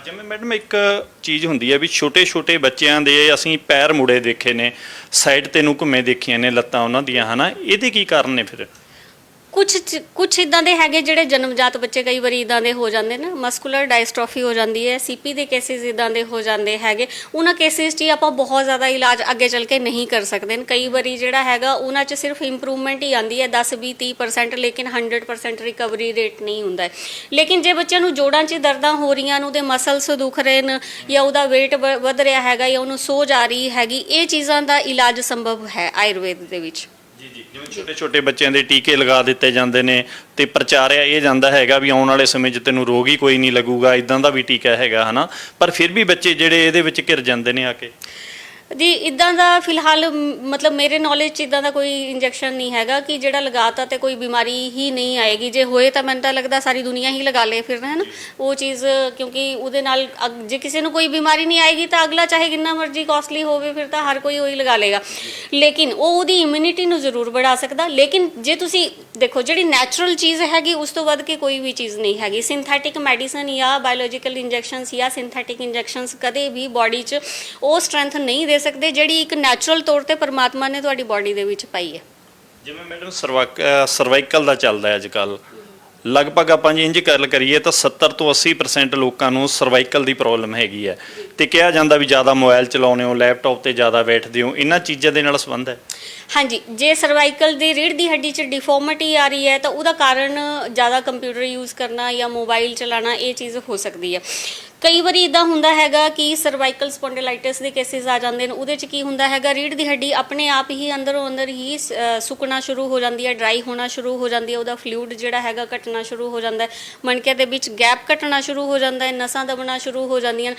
ਜਿਵੇਂ ਮੈਡਮ ਇੱਕ ਚੀਜ਼ ਹੁੰਦੀ ਹੈ ਵੀ ਛੋਟੇ ਛੋਟੇ ਬੱਚਿਆਂ ਦੇ ਅਸੀਂ ਪੈਰ ਮੁੜੇ ਦੇਖੇ ਨੇ, ਸਾਈਡ ਤੇ ਨੂੰ ਘੁੰਮੇ ਦੇਖੀਆਂ ਨੇ ਲੱਤਾਂ ਉਹਨਾਂ ਦੀਆਂ, ਹਨਾ? ਇਹਦੇ ਕੀ ਕਾਰਨ ਨੇ ਫਿਰ? ਕੁਝ ਕੁਝ ਇਦਾਂ ਦੇ ਹੈਗੇ ਜਿਹੜੇ ਜਨਮਜਾਤ ਬੱਚੇ ਕਈ ਵਾਰੀ ਇਦਾਂ ਦੇ ਹੋ ਜਾਂਦੇ ਨੇ, ਮਸਕੂਲਰ ਡਾਇਸਟ੍ਰੋਫੀ ਹੋ ਜਾਂਦੀ ਹੈ ਸੀਪੀ ਦੇ ਕੇਸਿਸ ਇਦਾਂ ਦੇ ਹੋ ਜਾਂਦੇ ਹੈਗੇ, ਉਹਨਾਂ ਕੇਸਿਸ 'ਚ ਹੀ ਆਪਾਂ ਬਹੁਤ ਜ਼ਿਆਦਾ ਇਲਾਜ ਅੱਗੇ ਚੱਲ ਕੇ ਨਹੀਂ ਕਰ ਸਕਦੇ ਨੇ। ਕਈ ਵਾਰੀ ਜਿਹੜਾ ਹੈਗਾ ਉਹਨਾਂ 'ਚ ਸਿਰਫ ਇੰਪਰੂਵਮੈਂਟ ਹੀ ਆਂਦੀ ਹੈ 10 20 30% ਲੇਕਿਨ 100% ਰਿਕਵਰੀ ਰੇਟ ਨਹੀਂ ਹੁੰਦਾ ਲੇਕਿਨ ਜੇ ਬੱਚਿਆਂ ਨੂੰ ਜੋੜਾਂ 'ਚ ਦਰਦਾਂ ਹੋ ਰਹੀਆਂ ਨੇ, ਉਹਦੇ ਮਸਲਸ ਦੁਖ ਰਹੇ ਨੇ, ਜਾਂ ਉਹਦਾ weight ਵ- ਵਧ ਰਿਹਾ ਹੈਗਾ, ਜਾਂ ਉਹਨੂੰ ਸੋਜ ਆ ਰਹੀ ਹੈਗੀ, ਇਹ ਚੀਜ਼ਾਂ ਦਾ ਇਲਾਜ ਸੰਭਵ ਹੈ ਆਯੁਰਵੇਦ ਦੇ ਵਿੱਚ। ਜੀ ਜੀ। ਜਿਵੇਂ ਛੋਟੇ ਛੋਟੇ ਬੱਚਿਆਂ ਦੇ ਟੀਕੇ ਲਗਾ ਦਿੱਤੇ ਜਾਂਦੇ ਨੇ ਤੇ ਪ੍ਰਚਾਰਿਆ ਇਹ ਜਾਂਦਾ ਹੈਗਾ ਵੀ ਆਉਣ ਵਾਲੇ ਸਮੇਂ 'ਚ ਤੈਨੂੰ ਰੋਗ ਹੀ ਕੋਈ ਨਹੀਂ ਲੱਗੂਗਾ ਇਦਾਂ ਦਾ ਵੀ ਟੀਕਾ ਹੈਗਾ, ਹਨਾ? ਪਰ ਫਿਰ ਵੀ ਬੱਚੇ ਜਿਹੜੇ ਇਹਦੇ ਵਿੱਚ ਘਿਰ ਜਾਂਦੇ ਨੇ ਆ ਕੇ। ਜੀ, ਇਦਾਂ ਦਾ ਫਿਲਹਾਲ, ਮ- ਮਤਲਬ ਮੇਰੇ ਨੌਲੇਜ 'ਚ ਇਦਾਂ ਦਾ ਕੋਈ ਇੰਜੈਕਸ਼ਨ ਨਹੀਂ ਹੈਗਾ ਕਿ ਜਿਹੜਾ ਲਗਾਤਾ ਤੇ ਕੋਈ ਬਿਮਾਰੀ ਹੀ ਨਹੀਂ ਆਏਗੀ। ਜੇ ਹੋਏ ਤਾਂ ਮੈਨੂੰ ਤਾਂ ਲੱਗਦਾ ਸਾਰੀ ਦੁਨੀਆ ਹੀ ਲਗਾ ਲੇ ਫਿਰ ਹੈ ਨਾ ਉਹ ਚੀਜ਼, ਕਿਉਂਕਿ ਉਹਦੇ ਨਾਲ ਅਗ- ਜੇ ਕਿਸੇ ਨੂੰ ਕੋਈ ਬਿਮਾਰੀ ਨਹੀਂ ਆਏਗੀ ਤਾਂ ਅਗਲਾ ਚਾਹੇ ਕਿੰਨਾ ਮਰਜ਼ੀ ਕਾਸਟਲੀ ਹੋਵੇ, ਫਿਰ ਤਾਂ ਹਰ ਕੋਈ ਉਹੀ ਲਗਾ ਲੇਗਾ ਲੇਕਿਨ ਉਹ ਉਹਦੀ ਇਮਿਊਨਿਟੀ ਨੂੰ ਜ਼ਰੂਰ ਵਧਾ ਸਕਦਾ। ਲੇਕਿਨ ਜੇ ਤੁਸੀਂ ਦੇਖੋ, ਜਿਹੜੀ ਨੈਚੁਰਲ ਚੀਜ਼ ਹੈਗੀ, ਉਸ ਤੋਂ ਵੱਧ ਕੇ ਕੋਈ ਵੀ ਚੀਜ਼ ਨਹੀਂ ਹੈਗੀ। ਸਿੰਥੈਟਿਕ ਮੈਡੀਸਨ ਜਾਂ ਬਾਇਓਲੋਜੀਕਲ ਇੰਜੈਕਸ਼ਨਸ ਜਾਂ ਸਿੰਥੈਟਿਕ ਇੰਜੈਕਸ਼ਨਸ ਕਦੇ ਵੀ ਬਾਡੀ 'ਚ ਉਹ ਸਟਰੈਂਥ ਨਹੀਂ ਦੇ ਸਕਦੇ ਜਿਹੜੀ ਇੱਕ ਨੈਚੁਰਲ ਤੌਰ ਤੇ ਪਰਮਾਤਮਾ ਨੇ ਤੁਹਾਡੀ ਬਾਡੀ ਦੇ ਵਿੱਚ ਪਾਈ ਹੈ? ਜਿਵੇਂ ਮੈਡਮ ਸਰਵਾਈਕਲ ਦਾ ਚੱਲਦਾ ਹੈ ਅੱਜ ਕੱਲ ਲਗਭਗ ਆਪਾਂ ਜੇ ਇੰਜ ਗੱਲ ਕਰੀਏ ਤਾਂ 70 ਤੋਂ 80% ਲੋਕਾਂ ਨੂੰ ਸਰਵਾਈਕਲ ਦੀ ਪ੍ਰੋਬਲਮ ਹੈਗੀ ਹੈ। ਤੇ ਕਿਹਾ ਜਾਂਦਾ ਵੀ ਜ਼ਿਆਦਾ ਮੋਬਾਈਲ ਚਲਾਉਂਦੇ ਹੋ ਲੈਪਟਾਪ ਤੇ ਜ਼ਿਆਦਾ ਬੈਠਦੇ ਹੋ ਇਹਨਾਂ ਚੀਜ਼ਾਂ ਦੇ ਨਾਲ ਸੰਬੰਧ ਹੈ? ਹਾਂਜੀ ਜੇ ਸਰਵਾਈਕਲ ਦੀ ਰੀੜ ਦੀ ਹੱਡੀ 'ਚ ਡਿਫਾਰਮਿਟੀ ਆ ਰਹੀ ਹੈ ਤਾਂ ਉਹਦਾ ਕਾਰਨ ਜ਼ਿਆਦਾ ਕੰਪਿਊਟਰ ਯੂਜ਼ ਕਰਨਾ ਜਾਂ ਮੋਬਾਈਲ ਚਲਾਉਣਾ ਇਹ ਚੀਜ਼ ਹੋ ਸਕਦੀ ਹੈ। ਕਈ ਵਾਰੀ ਇਦਾਂ ਹੁੰਦਾ ਹੈਗਾ ਕਿ ਸਰਵਾਈਕਲ ਸਪੌਂਡਿਲਾਈਟਿਸ ਦੇ ਕੇਸਿਸ ਆ ਜਾਂਦੇ ਨੇ ਉਹਦੇ 'ਚ ਕੀ ਹੁੰਦਾ ਹੈਗਾ ਰੀੜ ਦੀ ਹੱਡੀ ਆਪਣੇ ਆਪ ਹੀ ਅੰਦਰੋਂ ਅੰਦਰ ਹੀ ਅ, ਸੁੱਕਣਾ ਸ਼ੁਰੂ ਹੋ ਜਾਂਦੀ ਹੈ ਡਰਾਈ ਹੋਣਾ ਸ਼ੁਰੂ ਹੋ ਜਾਂਦੀ ਹੈ ਉਹਦਾ ਫਲੂਇਡ ਜਿਹੜਾ ਹੈਗਾ ਘਟਣਾ ਸ਼ੁਰੂ ਹੋ ਜਾਂਦਾ ਹੈ ਮਣਕੇ ਦੇ ਵਿੱਚ ਗੈਪ ਘਟਣਾ ਸ਼ੁਰੂ ਹੋ ਜਾਂਦਾ ਹੈ ਨਸਾਂ ਦਬਣਾ ਸ਼ੁਰੂ ਹੋ ਜਾਂਦੀਆਂ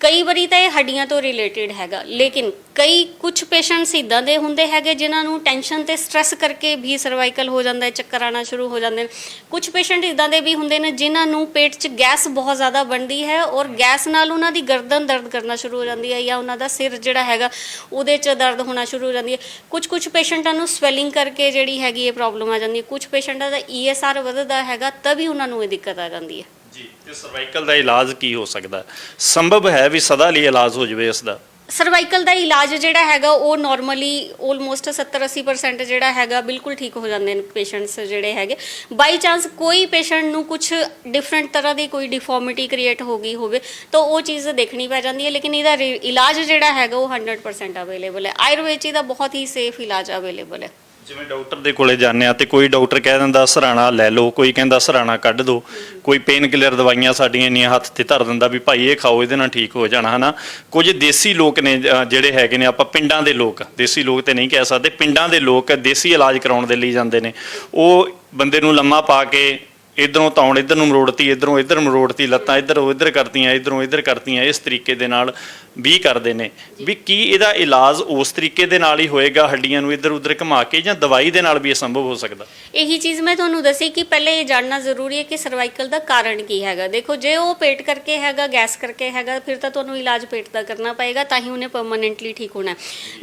ਕਈ ਵਾਰੀ ਤਾਂ ਇਹ ਹੱਡੀਆਂ ਤੋਂ ਰਿਲੇਟਡ ਹੈਗਾ ਲੇਕਿਨ ਕਈ ਕੁਝ ਪੇਸ਼ੈਂਟਸ ਇਦਾਂ ਦੇ ਹੁੰਦੇ ਹੈਗੇ ਜਿਨ੍ਹਾਂ ਨੂੰ ਟੈਨਸ਼ਨ ਤੇ ਸਟ੍ਰੈਸ ਕਰਕੇ ਵੀ ਸਰਵਾਈਕਲ ਹੋ ਜਾਂਦਾ ਹੈ ਚੱਕਰ ਆਣਾ ਸ਼ੁਰੂ ਹੋ ਜਾਂਦੇ ਨੇ। ਕੁਝ ਪੇਸ਼ੈਂਟ ਇਦਾਂ ਦੇ ਵੀ ਹੁੰਦੇ ਨੇ ਜਿਨ੍ਹਾਂ ਨੂੰ ਪੇਟ 'ਚ ਗੈਸ ਬਹੁਤ ਜ਼ਿਆਦਾ ਬਣਦੀ ਹੈ ਔਰ ਗੈਸ ਨਾਲ ਉਹਨਾਂ ਦੀ ਗਰਦਨ ਦਰਦ ਕਰਨਾ ਸ਼ੁਰੂ ਹੋ ਜਾਂਦੀ ਹੈ ਜਾਂ ਉਹਨਾਂ ਦਾ ਸਿਰ ਜਿਹੜਾ ਹੈਗਾ ਉਹਦੇ 'ਚ ਦਰਦ ਹੋਣਾ ਸ਼ੁਰੂ ਹੋ ਜਾਂਦੀ ਹੈ। ਕੁਝ ਕੁਝ ਪੇਸ਼ੈਂਟਾਂ ਨੂੰ ਸਵੈਲਿੰਗ ਕਰਕੇ ਜਿਹੜੀ ਹੈਗੀ ਇਹ ਪ੍ਰੋਬਲਮ ਆ ਜਾਂਦੀ ਹੈ। ਕੁਝ ਪੇਸ਼ੈਂਟਾਂ ਦਾ ਈਐਸਆਰ ਵੱਧਦਾ ਹੈਗਾ ਤਾਂ ਵੀ ਉਹਨਾਂ ਨੂੰ ਇਹ ਦਿੱਕਤ ਆ ਜਾਂਦੀ ਹੈ। ਜੀ, ਤੇ ਸਰਵਾਈਕਲ ਦਾ ਇਲਾਜ ਕੀ ਹੋ ਸਕਦਾ? ਸੰਭਵ ਹੈ ਵੀ ਸਦਾ ਲਈ ਇਲਾਜ ਹੋ ਜਾਵੇ ਇਸ ਦਾ? ਸਰਵਾਈਕਲ ਦਾ ਇਲਾਜ ਜਿਹੜਾ ਹੈਗਾ, ਉਹ ਨਾਰਮਲੀ ਆਲਮੋਸਟ 70-80% ਜਿਹੜਾ ਹੈਗਾ, ਬਿਲਕੁਲ ਠੀਕ ਹੋ ਜਾਂਦੇ ਨੇ ਪੇਸ਼ੈਂਟਸ ਜਿਹੜੇ ਹੈਗੇ। ਬਾਈ ਚਾਂਸ ਕੋਈ ਪੇਸ਼ੈਂਟ ਨੂੰ ਕੁਝ ਡਿਫਰੈਂਟ ਤਰ੍ਹਾਂ ਦੀ ਕੋਈ ਡਿਫਾਰਮਿਟੀ ਕ੍ਰੀਏਟ ਹੋ ਗਈ ਹੋਵੇ, ਤਾਂ ਉਹ ਚੀਜ਼ ਦੇਖਣੀ ਪੈ ਜਾਂਦੀ ਹੈ, ਲੇਕਿਨ ਇਹਦਾ ਰੇ- ਇਲਾਜ ਜਿਹੜਾ ਹੈਗਾ, ਉਹ 100% ਅਵੇਲੇਬਲ ਹੈ। ਆਯੁਰਵੇਦ 'ਚ ਇਹਦਾ ਬਹੁਤ ਹੀ ਸੇਫ ਇਲਾਜ ਅਵੇਲੇਬਲ ਹੈ। ਜਿਵੇਂ ਡਾਕਟਰ ਦੇ ਕੋਲੇ ਜਾਂਦੇ ਆ ਤੇ ਕੋਈ ਡਾਕਟਰ ਕਹਿ ਦਿੰਦਾ ਸਰਾਣਾ ਲੈ ਲਓ। ਕੋਈ ਕਹਿੰਦਾ ਸਰਾਣਾ ਕੱਢ ਦਿਓ ਕੋਈ ਪੇਨ ਕਿਲਰ ਦਵਾਈਆਂ ਸਾਡੀਆਂ ਇੰਨੀਆਂ ਹੱਥ ਤੇ ਧਰ ਦਿੰਦਾ ਵੀ ਭਾਈ ਇਹ ਖਾਓ ਇਹਦੇ ਨਾਲ ਠੀਕ ਹੋ ਜਾਣਾ। ਹਨਾ? ਕੁਝ ਦੇਸੀ ਲੋਕ ਨੇ ਅ, ਜਿਹੜੇ ਹੈਗੇ ਨੇ ਆਪਾਂ ਪਿੰਡਾਂ ਦੇ ਲੋਕ ਦੇਸੀ ਲੋਕ ਤੇ ਨਹੀਂ ਕਹਿ ਸਕਦੇ ਪਿੰਡਾਂ ਦੇ ਲੋਕ ਦੇਸੀ ਇਲਾਜ ਕਰਾਉਣ ਦੇ ਲਈ ਜਾਂਦੇ ਨੇ। ਉਹ ਬੰਦੇ ਨੂੰ ਲੰਮਾ ਪਾ ਕੇ ਇਧਰੋਂ ਤੌਣ ਇਧਰ ਨੂੰ ਮਰੋੜਤੀ ਇਧਰੋਂ ਇਧਰ ਮਰੋੜਤੀ ਲੱਤਾਂ ਇਧਰੋਂ ਇਧਰ ਕਰਤੀਆਂ ਇਧਰੋਂ ਇਧਰ ਕਰਤੀਆਂ ਇਸ ਤਰੀਕੇ ਦੇ ਨਾਲ ਵੀ ਕਰਦੇ ਨੇ। ਵੀ ਕੀ ਇਹਦਾ ਇਲਾਜ ਉਸ ਤਰੀਕੇ ਦੇ ਨਾਲ ਹੀ ਹੋਏਗਾ ਹੱਡੀਆਂ ਨੂੰ ਇਧਰ ਉਧਰ ਘੁਮਾ ਕੇ ਜਾਂ ਦਵਾਈ ਦੇ ਨਾਲ ਵੀ ਇਹ ਸੰਭਵ ਹੋ ਸਕਦਾ? ਇਹੀ ਚੀਜ਼ ਮੈਂ ਤੁਹਾਨੂੰ ਦੱਸੀ ਕਿ ਪਹਿਲੇ ਇਹ ਜਾਣਨਾ ਜ਼ਰੂਰੀ ਹੈ ਕਿ ਸਰਵਾਈਕਲ ਦਾ ਕਾਰਨ ਕੀ ਹੈਗਾ। ਦੇਖੋ ਜੇ ਉਹ ਪੇਟ ਕਰਕੇ ਹੈਗਾ ਗੈਸ ਕਰਕੇ ਹੈਗਾ ਫਿਰ ਤਾਂ ਤੁਹਾਨੂੰ ਇਲਾਜ ਪੇਟ ਦਾ ਕਰਨਾ ਪਏਗਾ ਤਾਂ ਹੀ ਉਹਨੇ ਪਰਮਨੈਂਟਲੀ ਠੀਕ ਹੋਣਾ।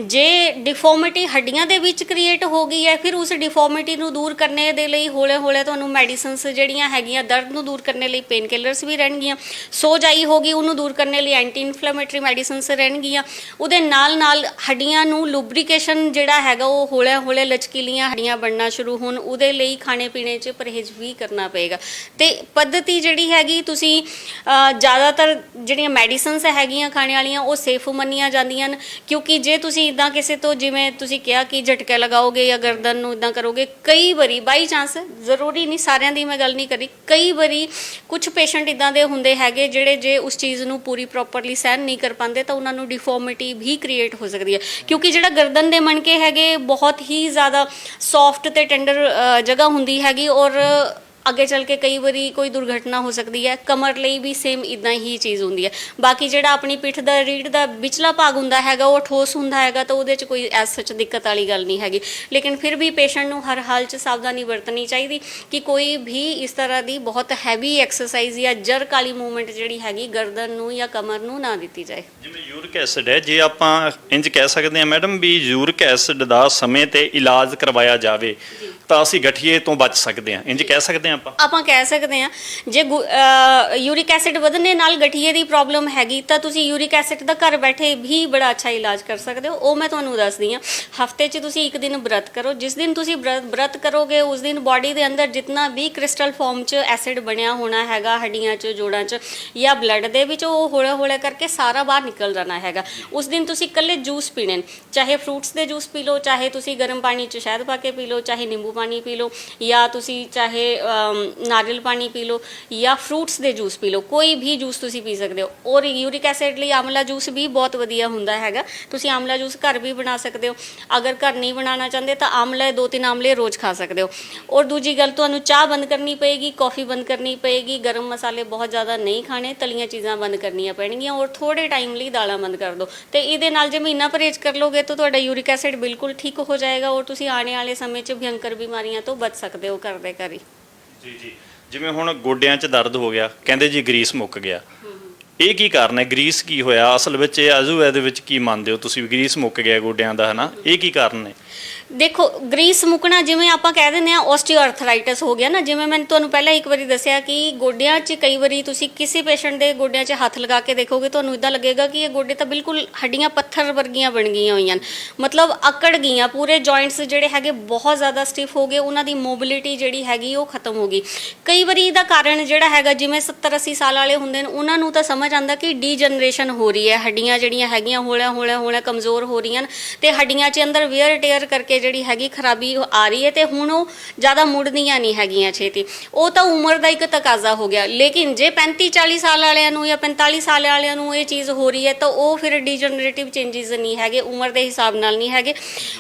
ਜੇ ਡਿਫਾਰਮਿਟੀ ਹੱਡੀਆਂ ਦੇ ਵਿੱਚ ਕ੍ਰੀਏਟ ਹੋ ਗਈ ਹੈ ਫਿਰ ਉਸ ਡਿਫਾਰਮਿਟੀ ਨੂੰ ਦੂਰ ਕਰਨੇ ਦੇ ਲਈ ਹੌਲੇ ਹੌਲੇ ਤੁਹਾਨੂੰ ਮੈਡੀਸਿਨਸ ਜਿਹੜੀਆਂ ਹੈਗੀਆਂ, ਦਰਦ ਨੂੰ ਦੂਰ ਕਰਨ ਲਈ ਪੇਨ ਕਿਲਰਸ ਵੀ ਰਹਿਣਗੀਆਂ, ਸੋਜਾਈ ਹੋ ਗਈ, ਉਹਨੂੰ ਦੂਰ ਕਰਨ ਲਈ ਐਂਟੀ ਇਨਫਲੇਮੇਟਰੀ ਮੈਡੀਸਿਨਸ ਰਹਿਣਗੀਆਂ। ਉਹਦੇ ਨਾਲ ਨਾਲ ਹੱਡੀਆਂ ਨੂੰ ਲੁਬਰੀਕੇਸ਼ਨ ਜਿਹੜਾ ਹੈਗਾ, ਉਹ ਹੌਲੇ ਹੌਲੇ ਲਚਕੀਲੀਆਂ ਹੱਡੀਆਂ ਬਣਨਾ ਸ਼ੁਰੂ ਹੋਣ, ਉਹਦੇ ਲਈ ਖਾਣੇ ਪੀਣੇ 'ਚ ਪਰਹੇਜ਼ ਵੀ ਕਰਨਾ ਪਏਗਾ। ਤੇ ਪੱਧਤੀ ਜਿਹੜੀ ਹੈਗੀ, ਤੁਸੀਂ ਜ਼ਿਆਦਾਤਰ ਜਿਹੜੀਆਂ ਮੈਡੀਸਿਨਸ ਹੈਗੀਆਂ ਖਾਣੇ ਵਾਲੀਆਂ, ਉਹ ਸੇਫ ਮੰਨੀਆਂ ਜਾਂਦੀਆਂ ਹਨ, ਕਿਉਂਕਿ ਜੇ ਤੁਸੀਂ ਇਦਾਂ ਕਿਸੇ ਤੋਂ, ਜਿਵੇਂ ਤੁਸੀਂ ਕਿਹਾ ਕਿ ਝਟਕੇ ਲਗਾਓਗੇ ਜਾਂ ਗਰਦਨ ਨੂੰ ਇਦਾਂ ਕਰੋਗੇ, ਕਈ ਵਾਰੀ ਬਾਈ ਚਾਂਸ ਜ਼ਰੂਰੀ ਨਹੀਂ, ਸਾਰਿਆਂ ਦੀ ਮੈਂ ਗੱਲ ਗੱਲ ਨਹੀਂ ਕਰੀ। ਕਈ ਵਾਰੀ ਕੁਝ ਪੇਸ਼ੈਂਟ ਇਦਾਂ ਦੇ ਹੁੰਦੇ ਹੈਗੇ ਜਿਹੜੇ ਜੇ ਉਸ ਚੀਜ਼ ਨੂੰ ਪੂਰੀ ਪ੍ਰੋਪਰਲੀ ਸਹਿਨ ਨਹੀਂ ਕਰ ਪਾਉਂਦੇ ਤਾਂ ਉਹਨਾਂ ਨੂੰ ਡਿਫਾਰਮਿਟੀ ਵੀ ਕ੍ਰੀਏਟ ਹੋ ਸਕਦੀ ਹੈ। ਕਿਉਂਕਿ ਜਿਹੜਾ ਗਰਦਨ ਦੇ ਮਣਕੇ ਹੈਗੇ ਬਹੁਤ ਹੀ ਜ਼ਿਆਦਾ ਸੌਫਟ ਤੇ ਟੈਂਡਰ ਜਗ੍ਹਾ ਹੁੰਦੀ ਹੈਗੀ ਔਰ ਅੱਗੇ ਚੱਲ ਕੇ ਕਈ ਵਾਰੀ ਕੋਈ ਦੁਰਘਟਨਾ ਹੋ ਸਕਦੀ ਹੈ ਕਮਰ ਲਈ ਵੀ ਸੇਮ ਇਦਾਂ ਹੀ ਚੀਜ਼ ਹੁੰਦੀ ਹੈ। ਬਾਕੀ ਜਿਹੜਾ ਆਪਣੀ ਪਿੱਠ ਦਾ ਰੀੜ ਦਾ ਵਿਚਲਾ ਭਾਗ ਹੁੰਦਾ ਹੈਗਾ ਉਹ ਠੋਸ ਹੁੰਦਾ ਹੈਗਾ ਤਾਂ ਉਹਦੇ 'ਚ ਕੋਈ ਐਸ ਸੱਚ ਦਿੱਕਤ ਵਾਲੀ ਗੱਲ ਨਹੀਂ ਹੈਗੀ। ਲੇਕਿਨ ਫਿਰ ਵੀ ਪੇਸ਼ੈਂਟ ਨੂੰ ਹਰ ਹਾਲ 'ਚ ਸਾਵਧਾਨੀ ਵਰਤਣੀ ਚਾਹੀਦੀ ਕਿ ਕੋਈ ਵੀ ਇਸ ਤਰ੍ਹਾਂ ਦੀ ਬਹੁਤ ਹੈਵੀ ਐਕਸਰਸਾਈਜ਼ ਜਾਂ ਜਰਕ ਵਾਲੀ ਮੂਵਮੈਂਟ ਜਿਹੜੀ ਹੈਗੀ ਗਰਦਨ ਨੂੰ ਜਾਂ ਕਮਰ ਨੂੰ ਨਾ ਦਿੱਤੀ ਜਾਏ। ਜਿਵੇਂ ਯੂਰਿਕ ਐਸਿਡ ਹੈ ਜੇ ਆਪਾਂ ਇੰਜ ਕਹਿ ਸਕਦੇ ਹਾਂ ਮੈਡਮ ਵੀ ਯੂਰਿਕ ਐਸਿਡ ਦਾ ਸਮੇਂ ਤੇ ਇਲਾਜ ਕਰਵਾਇਆ ਜਾਵੇ ਤਾਂ ਅਸੀਂ ਗਠੀਏ ਤੋਂ ਬਚ ਸਕਦੇ ਹਾਂ। ਇੰਜ ਕਹਿ ਸਕਦੇ ਹਾਂ ਆਪਾਂ। ਆਪਾਂ ਕਹਿ ਸਕਦੇ ਹਾਂ। ਜੇ ਯੂਰਿਕ ਐਸਿਡ ਵਧਣੇ ਨਾਲ ਗਠੀਏ ਦੀ ਪ੍ਰੋਬਲਮ ਹੈਗੀ, ਤਾਂ ਤੁਸੀਂ ਯੂਰਿਕ ਐਸਿਡ ਦਾ ਘਰ ਬੈਠੇ ਵੀ ਬੜਾ ਅੱਛਾ ਇਲਾਜ ਕਰ ਸਕਦੇ ਹੋ। ਉਹ ਮੈਂ ਤੁਹਾਨੂੰ ਦੱਸਦੀ ਹਾਂ। ਹਫ਼ਤੇ 'ਚ ਤੁਸੀਂ ਇੱਕ ਦਿਨ ਬ੍ਰਤ ਕਰੋ। ਜਿਸ ਦਿਨ ਤੁਸੀਂ ਬ੍ਰਤ ਬ੍ਰਤ ਕਰੋਗੇ, ਉਸ ਦਿਨ ਬਾਡੀ ਦੇ ਅੰਦਰ ਜਿੰਨਾ ਵੀ ਕ੍ਰਿਸਟਲ ਫਾਰਮ 'ਚ ਐਸਿਡ ਬਣਿਆ ਹੋਣਾ ਹੈਗਾ, ਹੱਡੀਆਂ 'ਚ, ਜੋੜਾਂ 'ਚ ਜਾਂ ਬਲੱਡ ਦੇ ਵਿੱਚ, ਉਹ ਹੌਲੇ ਹੌਲੇ ਕਰਕੇ ਸਾਰਾ ਬਾਹਰ ਨਿਕਲ ਜਾਣਾ ਹੈਗਾ। ਉਸ ਦਿਨ ਤੁਸੀਂ ਇਕੱਲੇ ਜੂਸ ਪੀਣੇ ਨੇ। ਚਾਹੇ ਫਰੂਟਸ ਦੇ ਜੂਸ ਪੀ ਲਓ, ਚਾਹੇ ਤੁਸੀਂ ਗਰਮ ਪਾਣੀ 'ਚ ਸ਼ਹਿਦ ਪਾ ਕੇ ਪੀ ਲਓ, ਚਾਹੇ ਨਿੰਬੂ ਪਾਣੀ ਪੀ ਲਓ, ਜਾਂ ਤੁਸੀਂ ਚਾਹੇ ਨਾਰੀਅਲ ਪਾਣੀ ਪੀ ਲਓ ਜਾਂ ਫਰੂਟਸ ਦੇ ਜੂਸ ਪੀ ਲਓ, ਕੋਈ ਵੀ ਜੂਸ ਤੁਸੀਂ ਪੀ ਸਕਦੇ ਹੋ। ਔਰ ਯੂਰਿਕ ਐਸਿਡ ਲਈ ਆਮਲਾ ਜੂਸ ਵੀ ਬਹੁਤ ਵਧੀਆ ਹੁੰਦਾ ਹੈਗਾ। ਤੁਸੀਂ ਆਮਲਾ ਜੂਸ ਘਰ ਵੀ ਬਣਾ ਸਕਦੇ ਹੋ। ਅਗਰ ਘਰ ਨਹੀਂ ਬਣਾਉਣਾ ਚਾਹੁੰਦੇ ਤਾਂ ਆਮਲਾ ਦੋ ਤਿੰਨ ਆਮਲੇ ਰੋਜ਼ ਖਾ ਸਕਦੇ ਹੋ। ਔਰ ਦੂਜੀ ਗੱਲ, ਤੁਹਾਨੂੰ ਚਾਹ ਬੰਦ ਕਰਨੀ ਪਏਗੀ ਕਾਫੀ ਬੰਦ ਕਰਨੀ ਪਏਗੀ। ਗਰਮ ਮਸਾਲੇ ਬਹੁਤ ਜ਼ਿਆਦਾ ਨਹੀਂ ਖਾਣੇ, ਤਲੀਆਂ ਚੀਜ਼ਾਂ ਬੰਦ ਕਰਨੀਆਂ ਪੈਣਗੀਆਂ ਔਰ ਥੋੜੇ ਟਾਈਮ ਲਈ ਦਾਲਾਂ ਬੰਦ ਕਰ ਦਿਓ। ਤੇ ਇਹਦੇ ਨਾਲ ਜੇ ਮਹੀਨਾ ਪਰਹੇਜ਼ ਕਰ ਲੋਗੇ ਤਾਂ ਤੁਹਾਡਾ ਯੂਰਿਕ ਐਸਿਡ ਬਿਲਕੁਲ ਠੀਕ ਹੋ ਜਾਏਗਾ ਔਰ ਤੁਸੀਂ ਆਉਣੇ ਵਾਲੇ ਸਮੇਂ 'ਚ ਭਿਅੰਕਰ ਬਿਮਾਰੀਆਂ ਤੋਂ ਬਚ ਸਕਦੇ ਹੋ ਘਰ ਦੇ ਘਰ ਹੀ। ਜੀ ਜੀ। ਜਿਵੇਂ ਹੁਣ ਗੋਡਿਆਂ 'ਚ ਦਰਦ ਹੋ ਗਿਆ, ਕਹਿੰਦੇ ਜੀ ਗਰੀਸ ਮੁੱਕ ਗਿਆ। ਇਹ ਕੀ ਕਾਰਨ ਹੈ? ਗਰੀਸ ਕੀ ਹੋਇਆ? ਅਸਲ ਵਿੱਚ ਇਹ ਆਜੂ ਇਹਦੇ ਵਿੱਚ ਕੀ ਮੰਨਦੇ ਹੋ ਤੁਸੀਂ ਵੀ? ਗਰੀਸ ਮੁੱਕ ਗਿਆ ਗੋਡਿਆਂ ਦਾ, ਹਨਾ? ਇਹ ਕੀ ਕਾਰਨ ਨੇ? ਦੇਖੋ, ਗਰੀਸ ਮੁਕਣਾ ਜਿਵੇਂ ਆਪਾਂ ਕਹਿ ਦਿੰਦੇ ਆ ਆਸਟੀਓਆਰਥਰਾਈਟਿਸ ਹੋ ਗਿਆ ਨਾ, ਜਿਵੇਂ ਮੈਂ ਤੁਹਾਨੂੰ ਪਹਿਲਾਂ ਇੱਕ ਵਾਰੀ ਦੱਸਿਆ ਕਿ ਗੋਡਿਆਂ 'ਚ ਕਈ ਵਾਰੀ ਤੁਸੀਂ ਕਿਸੇ ਪੇਸ਼ੈਂਟ ਦੇ ਗੋਡਿਆਂ 'ਚ ਹੱਥ ਲਗਾ ਕੇ ਦੇਖੋਗੇ, ਤੁਹਾਨੂੰ ਇਦਾਂ ਲੱਗੇਗਾ ਕਿ ਇਹ ਗੋਡੇ ਤਾਂ ਬਿਲਕੁਲ ਹੱਡੀਆਂ ਪੱਥਰ ਵਰਗੀਆਂ ਬਣ ਗਈਆਂ ਹੋਈਆਂ ਨੇ। ਮਤਲਬ ਅਕੜ ਗਈਆਂ, ਪੂਰੇ ਜੁਆਇੰਟਸ ਜਿਹੜੇ ਹੈਗੇ ਬਹੁਤ ਜ਼ਿਆਦਾ ਸਟਿਫ ਹੋ ਗਏ, ਉਹਨਾਂ ਦੀ ਮੋਬਿਲਿਟੀ ਜਿਹੜੀ ਹੈਗੀ ਉਹ ਖਤਮ ਹੋ ਗਈ। ਕਈ ਵਾਰੀ ਇਹਦਾ ਕਾਰਨ ਜਿਹੜਾ ਹੈਗਾ, ਜਿਵੇਂ 70 80 ਸਾਲ ਵਾਲੇ ਹੁੰਦੇ ਨੇ, ਉਹਨਾਂ ਨੂੰ ਤਾਂ ਸਮਝ ਆਂਦਾ ਕਿ ਡੀਜਨਰੇਸ਼ਨ ਹੋ ਰਹੀ ਹੈ, ਹੱਡੀਆਂ ਜਿਹੜੀਆਂ ਹੈਗੀਆਂ ਹੌਲਾ ਹੌਲਾ ਹੌਲਾ ਕਮਜ਼ੋਰ ਹੋ ਰਹੀਆਂ ਨੇ ਤੇ ਹੱਡੀਆਂ 'ਚ ਅੰਦਰ ਵੇਅਰ ਟੇਅਰ ਕਰਕੇ ਜਿਹੜੀ ਹੈਗੀ ਖਰਾਬੀ ਆ ਰਹੀ ਹੈ ਤੇ ਹੁਣ ਉਹ ਜ਼ਿਆਦਾ ਮੁੜਦੀਆਂ ਨਹੀਂ ਹੈਗੀਆਂ ਛੇਤੀ। ਉਹ ਤਾਂ ਉਮਰ ਦਾ ਇੱਕ ਤਕਾਜ਼ਾ ਹੋ ਗਿਆ। ਲੇਕਿਨ ਜੇ 35 40 ਸਾਲ ਵਾਲਿਆਂ ਨੂੰ ਜਾਂ 45 ਸਾਲ ਵਾਲਿਆਂ ਨੂੰ ਇਹ ਚੀਜ਼ ਹੋ ਰਹੀ ਹੈ, ਤਾਂ ਉਹ ਫਿਰ ਡੀਜਨਰੇਟਿਵ ਚੇਂजेस ਨਹੀਂ ਹੈਗੇ, ਉਮਰ ਦੇ ਹਿਸਾਬ ਨਾਲ ਨਹੀਂ ਹੈਗੇ।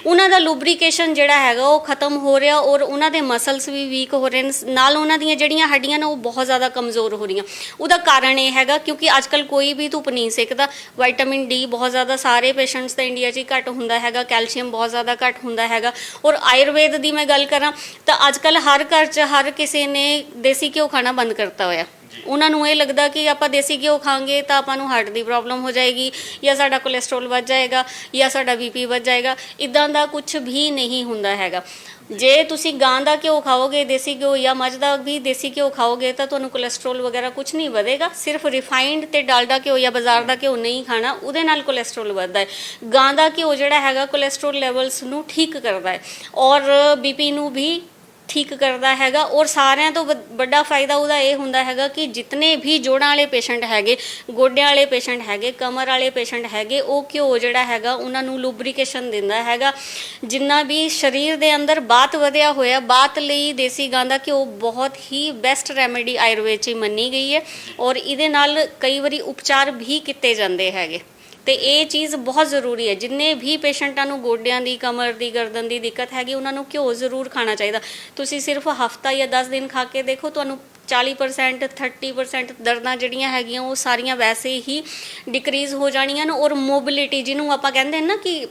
ਉਹਨਾਂ ਦਾ ਲੁਬਰੀਕੇਸ਼ਨ ਜਿਹੜਾ ਹੈਗਾ ਉਹ ਖਤਮ ਹੋ ਰਿਹਾ ਔਰ ਉਹਨਾਂ ਦੇ ਮਸਲਸ ਵੀ ਵੀਕ ਹੋ ਰਹੇ ਨੇ। ਨਾਲ ਉਹਨਾਂ ਦੀਆਂ ਜਿਹੜੀਆਂ ਹੱਡੀਆਂ ਨੇ ਉਹ ਬਹੁਤ ਜ਼ਿਆਦਾ ਕਮਜ਼ੋਰ ਹੋ ਰਹੀਆਂ। ਉਹਦਾ ਕਾਰਨ ਇਹ ਹੈਗਾ ਕਿਉਂਕਿ ਅੱਜਕੱਲ ਕੋਈ ਵੀ ਧੁੱਪ ਨਹੀਂ ਸੇਕਦਾ। ਵਿਟਾਮਿਨ ਡੀ ਬਹੁਤ ਜ਼ਿਆਦਾ ਸਾਰੇ ਪੇਸ਼ੈਂਟਸ ਦਾ ਇੰਡੀਆ 'ਚ ਹੀ ਘੱਟ ਹੁੰਦਾ ਹੈਗਾ ਕੈਲਸ਼ੀਅਮ ਬਹੁਤ ਜ਼ਿਆਦਾ ਘੱਟ ਹੁੰਦਾ ਹੈ ਹੈਗਾ। ਔਰ ਆਯੁਰਵੇਦ ਦੀ ਮੈਂ ਗੱਲ ਕਰਾਂ ਤਾਂ ਅੱਜਕੱਲ ਹਰ ਘਰ 'ਚ ਹਰ ਕਿਸੇ ਨੇ ਦੇਸੀ ਘਿਓ ਖਾਣਾ ਬੰਦ ਕਰਤਾ ਹੋਇਆ। ਉਹਨਾਂ ਨੂੰ ਇਹ ਲੱਗਦਾ ਕਿ ਆਪਾਂ ਦੇਸੀ ਘਿਓ ਖਾਂਗੇ ਤਾਂ ਆਪਾਂ ਨੂੰ ਹਾਰਟ ਦੀ ਪ੍ਰੋਬਲਮ ਹੋ ਜਾਏਗੀ ਜਾਂ ਸਾਡਾ ਕੋਲੇਸਟ੍ਰੋਲ ਵੱਧ ਜਾਏਗਾ ਜਾਂ ਸਾਡਾ ਬੀਪੀ ਵੱਧ ਜਾਏਗਾ। ਇਦਾਂ ਦਾ ਕੁਝ ਵੀ ਨਹੀਂ ਹੁੰਦਾ ਹੈਗਾ। ਜੇ ਤੁਸੀਂ ਗਾਂ ਦਾ ਘਿਓ ਖਾਓਗੇ, ਦੇਸੀ ਘਿਓ ਜਾਂ ਮੱਝ ਦਾ ਵੀ ਦੇਸੀ ਘਿਓ ਖਾਓਗੇ, ਤਾਂ ਤੁਹਾਨੂੰ ਕੋਲੇਸਟ੍ਰੋਲ ਵਗੈਰਾ ਕੁਝ ਨਹੀਂ ਵਧੇਗਾ। ਸਿਰਫ ਰਿਫਾਈਨਡ ਤੇ ਡਾਲਡਾ ਘਿਓ ਜਾਂ ਬਾਜ਼ਾਰ ਦਾ ਘਿਓ ਨਹੀਂ ਖਾਣਾ, ਉਹਦੇ ਨਾਲ ਕੋਲੇਸਟ੍ਰੋਲ ਵੱਧਦਾ ਹੈ। ਗਾਂ ਦਾ ਘਿਓ ਜਿਹੜਾ ਹੈਗਾ ਕੋਲੇਸਟ੍ਰੋਲ ਲੈਵਲਸ ਨੂੰ ਠੀਕ ਕਰਦਾ ਹੈ। ਔਰ ਬੀਪੀ ਨੂੰ ਵੀ ਠੀਕ ਕਰਦਾ ਹੈਗਾ ਔਰ ਸਾਰਿਆਂ ਤੋਂ ਵ- ਵੱਡਾ ਫਾਇਦਾ ਉਹਦਾ ਇਹ ਹੁੰਦਾ ਹੈਗਾ ਕਿ ਜਿਤਨੇ ਵੀ ਜੋੜਾਂ ਵਾਲੇ ਪੇਸ਼ੈਂਟ ਹੈਗੇ, ਗੋਡਿਆਂ ਵਾਲੇ ਪੇਸ਼ੈਂਟ ਹੈਗੇ, ਕਮਰ ਵਾਲੇ ਪੇਸ਼ੈਂਟ ਹੈਗੇ, ਉਹ ਘਿਓ ਜਿਹੜਾ ਹੈਗਾ ਉਹਨਾਂ ਨੂੰ ਲੁਬਰੀਕੇਸ਼ਨ ਦਿੰਦਾ ਹੈਗਾ। ਜਿੰਨਾ ਵੀ ਸਰੀਰ ਦੇ ਅੰਦਰ ਬਾਤ ਵਧਿਆ ਹੋਇਆ, ਬਾਤ ਲਈ ਦੇਸੀ ਗਾਂ ਦਾ ਘਿਓ ਬਹੁਤ ਹੀ ਬੈਸਟ ਰੈਮੇਡੀ ਆਯੁਰਵੇਦ 'ਚ ਹੀ ਮੰਨੀ ਗਈ ਹੈ ਔਰ ਇਹਦੇ ਨਾਲ ਕਈ ਵਾਰੀ ਉਪਚਾਰ ਵੀ ਕੀਤੇ ਜਾਂਦੇ ਹੈਗੇ। ਤੇ ਇਹ ਚੀਜ਼ ਬਹੁਤ ਜ਼ਰੂਰੀ ਹੈ। ਜਿੰਨੇ ਵੀ ਪੇਸ਼ੈਂਟਾਂ ਨੂੰ ਗੋਡਿਆਂ ਦੀ, ਕਮਰ ਦੀ, ਗਰਦਨ ਦੀ ਦਿੱਕਤ ਹੈਗੀ, ਉਹਨਾਂ ਨੂੰ ਘਿਓ ਜ਼ਰੂਰ ਖਾਣਾ ਚਾਹੀਦਾ। ਤੁਸੀਂ ਸਿਰਫ ਹਫਤਾ ਜਾਂ 10 ਦਿਨ ਖਾ ਕੇ ਦੇਖੋ, ਤੁਹਾਨੂੰ 40% 30% ਦਰਦਾਂ ਜਿਹੜੀਆਂ ਹੈਗੀਆਂ, ਉਹ ਸਾਰੀਆਂ ਵੈਸੇ ਹੀ ਡਿਕਰੀਜ਼ ਹੋ ਜਾਣੀਆਂ ਨੇ। ਔਰ ਮੋਬਿਲਿਟੀ ਜਿਹਨੂੰ ਆਪਾਂ ਕਹਿੰਦੇ ਹਾਂ ਨਾ ਕਿ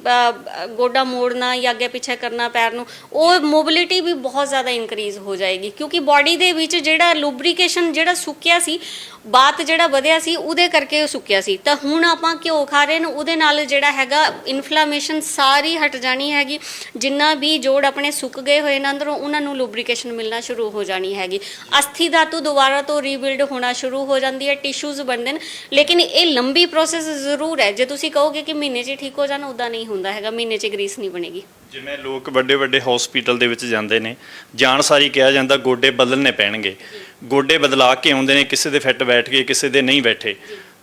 ਗੋਡਾ ਮੋੜਨਾ ਜਾਂ ਅੱਗੇ ਪਿੱਛੇ ਕਰਨਾ ਪੈਰ ਨੂੰ, ਉਹ ਮੋਬਿਲਿਟੀ ਵੀ ਬਹੁਤ ਜ਼ਿਆਦਾ ਇਨਕਰੀਜ਼ ਹੋ ਜਾਏਗੀ। ਕਿਉਂਕਿ ਬਾਡੀ ਦੇ ਵਿੱਚ ਜਿਹੜਾ ਲੁਬਰੀਕੇਸ਼ਨ ਜਿਹੜਾ ਸੁੱਕਿਆ ਸੀ ਬਾਤ ਜਿਹੜਾ ਵਧਿਆ ਸੀ, ਉਹਦੇ ਕਰਕੇ ਉਹ ਸੁੱਕਿਆ ਸੀ। ਤਾਂ ਹੁਣ ਆਪਾਂ ਘਿਓ ਖਾ ਰਹੇ ਨੇ, ਉਹਦੇ ਨਾਲ ਜਿਹੜਾ ਹੈਗਾ ਇਨਫਲੇਮੇਸ਼ਨ ਸਾਰੀ ਹਟ ਜਾਣੀ ਹੈਗੀ। ਜਿੰਨਾ ਵੀ ਜੋੜ ਆਪਣੇ ਸੁੱਕ ਗਏ ਹੋਏ ਨੇ ਅੰਦਰੋਂ, ਉਹਨਾਂ ਨੂੰ ਲੁਬਰੀਕੇਸ਼ਨ ਮਿਲਣਾ ਸ਼ੁਰੂ ਹੋ ਜਾਣੀ ਹੈਗੀ। ਅਸਥੀ ਧਾਤੂ ਦੁਬਾਰਾ ਤੋਂ ਰੀਬਿਲਡ ਹੋਣਾ ਸ਼ੁਰੂ ਹੋ ਜਾਂਦੀ ਹੈ ਟਿਸ਼ੂਜ਼ ਬਣਦੇ ਨੇ। ਲੇਕਿਨ ਇਹ ਲੰਬੀ ਪ੍ਰੋਸੈਸ ਜ਼ਰੂਰ ਹੈ। ਜੇ ਤੁਸੀਂ ਕਹੋਗੇ ਕਿ ਮਹੀਨੇ 'ਚ ਠੀਕ ਹੋ ਜਾਣਾ ਉਦਾਂ ਨਹੀਂ ਹੁੰਦਾ ਹੈਗਾ। ਮਹੀਨੇ 'ਚ ਗਰੀਸ ਨਹੀਂ ਬਣੇਗੀ। ਜਿਵੇਂ ਲੋਕ ਵੱਡੇ ਵੱਡੇ ਹਸਪੀਟਲ ਦੇ ਵਿੱਚ ਜਾਂਦੇ ਨੇ ਜਾਣ ਸਾਰੀ ਕਿਹਾ ਜਾਂਦਾ, ਗੋਡੇ ਬਦਲਨੇ ਪੈਣਗੇ। ਗੋਡੇ ਬਦਲਾ ਕੇ ਆਉਂਦੇ ਨੇ ਕਿਸੇ ਦੇ ਫਿੱਟ ਬੈਠ ਗਏ ਕਿਸੇ ਦੇ ਨਹੀਂ ਬੈਠੇ।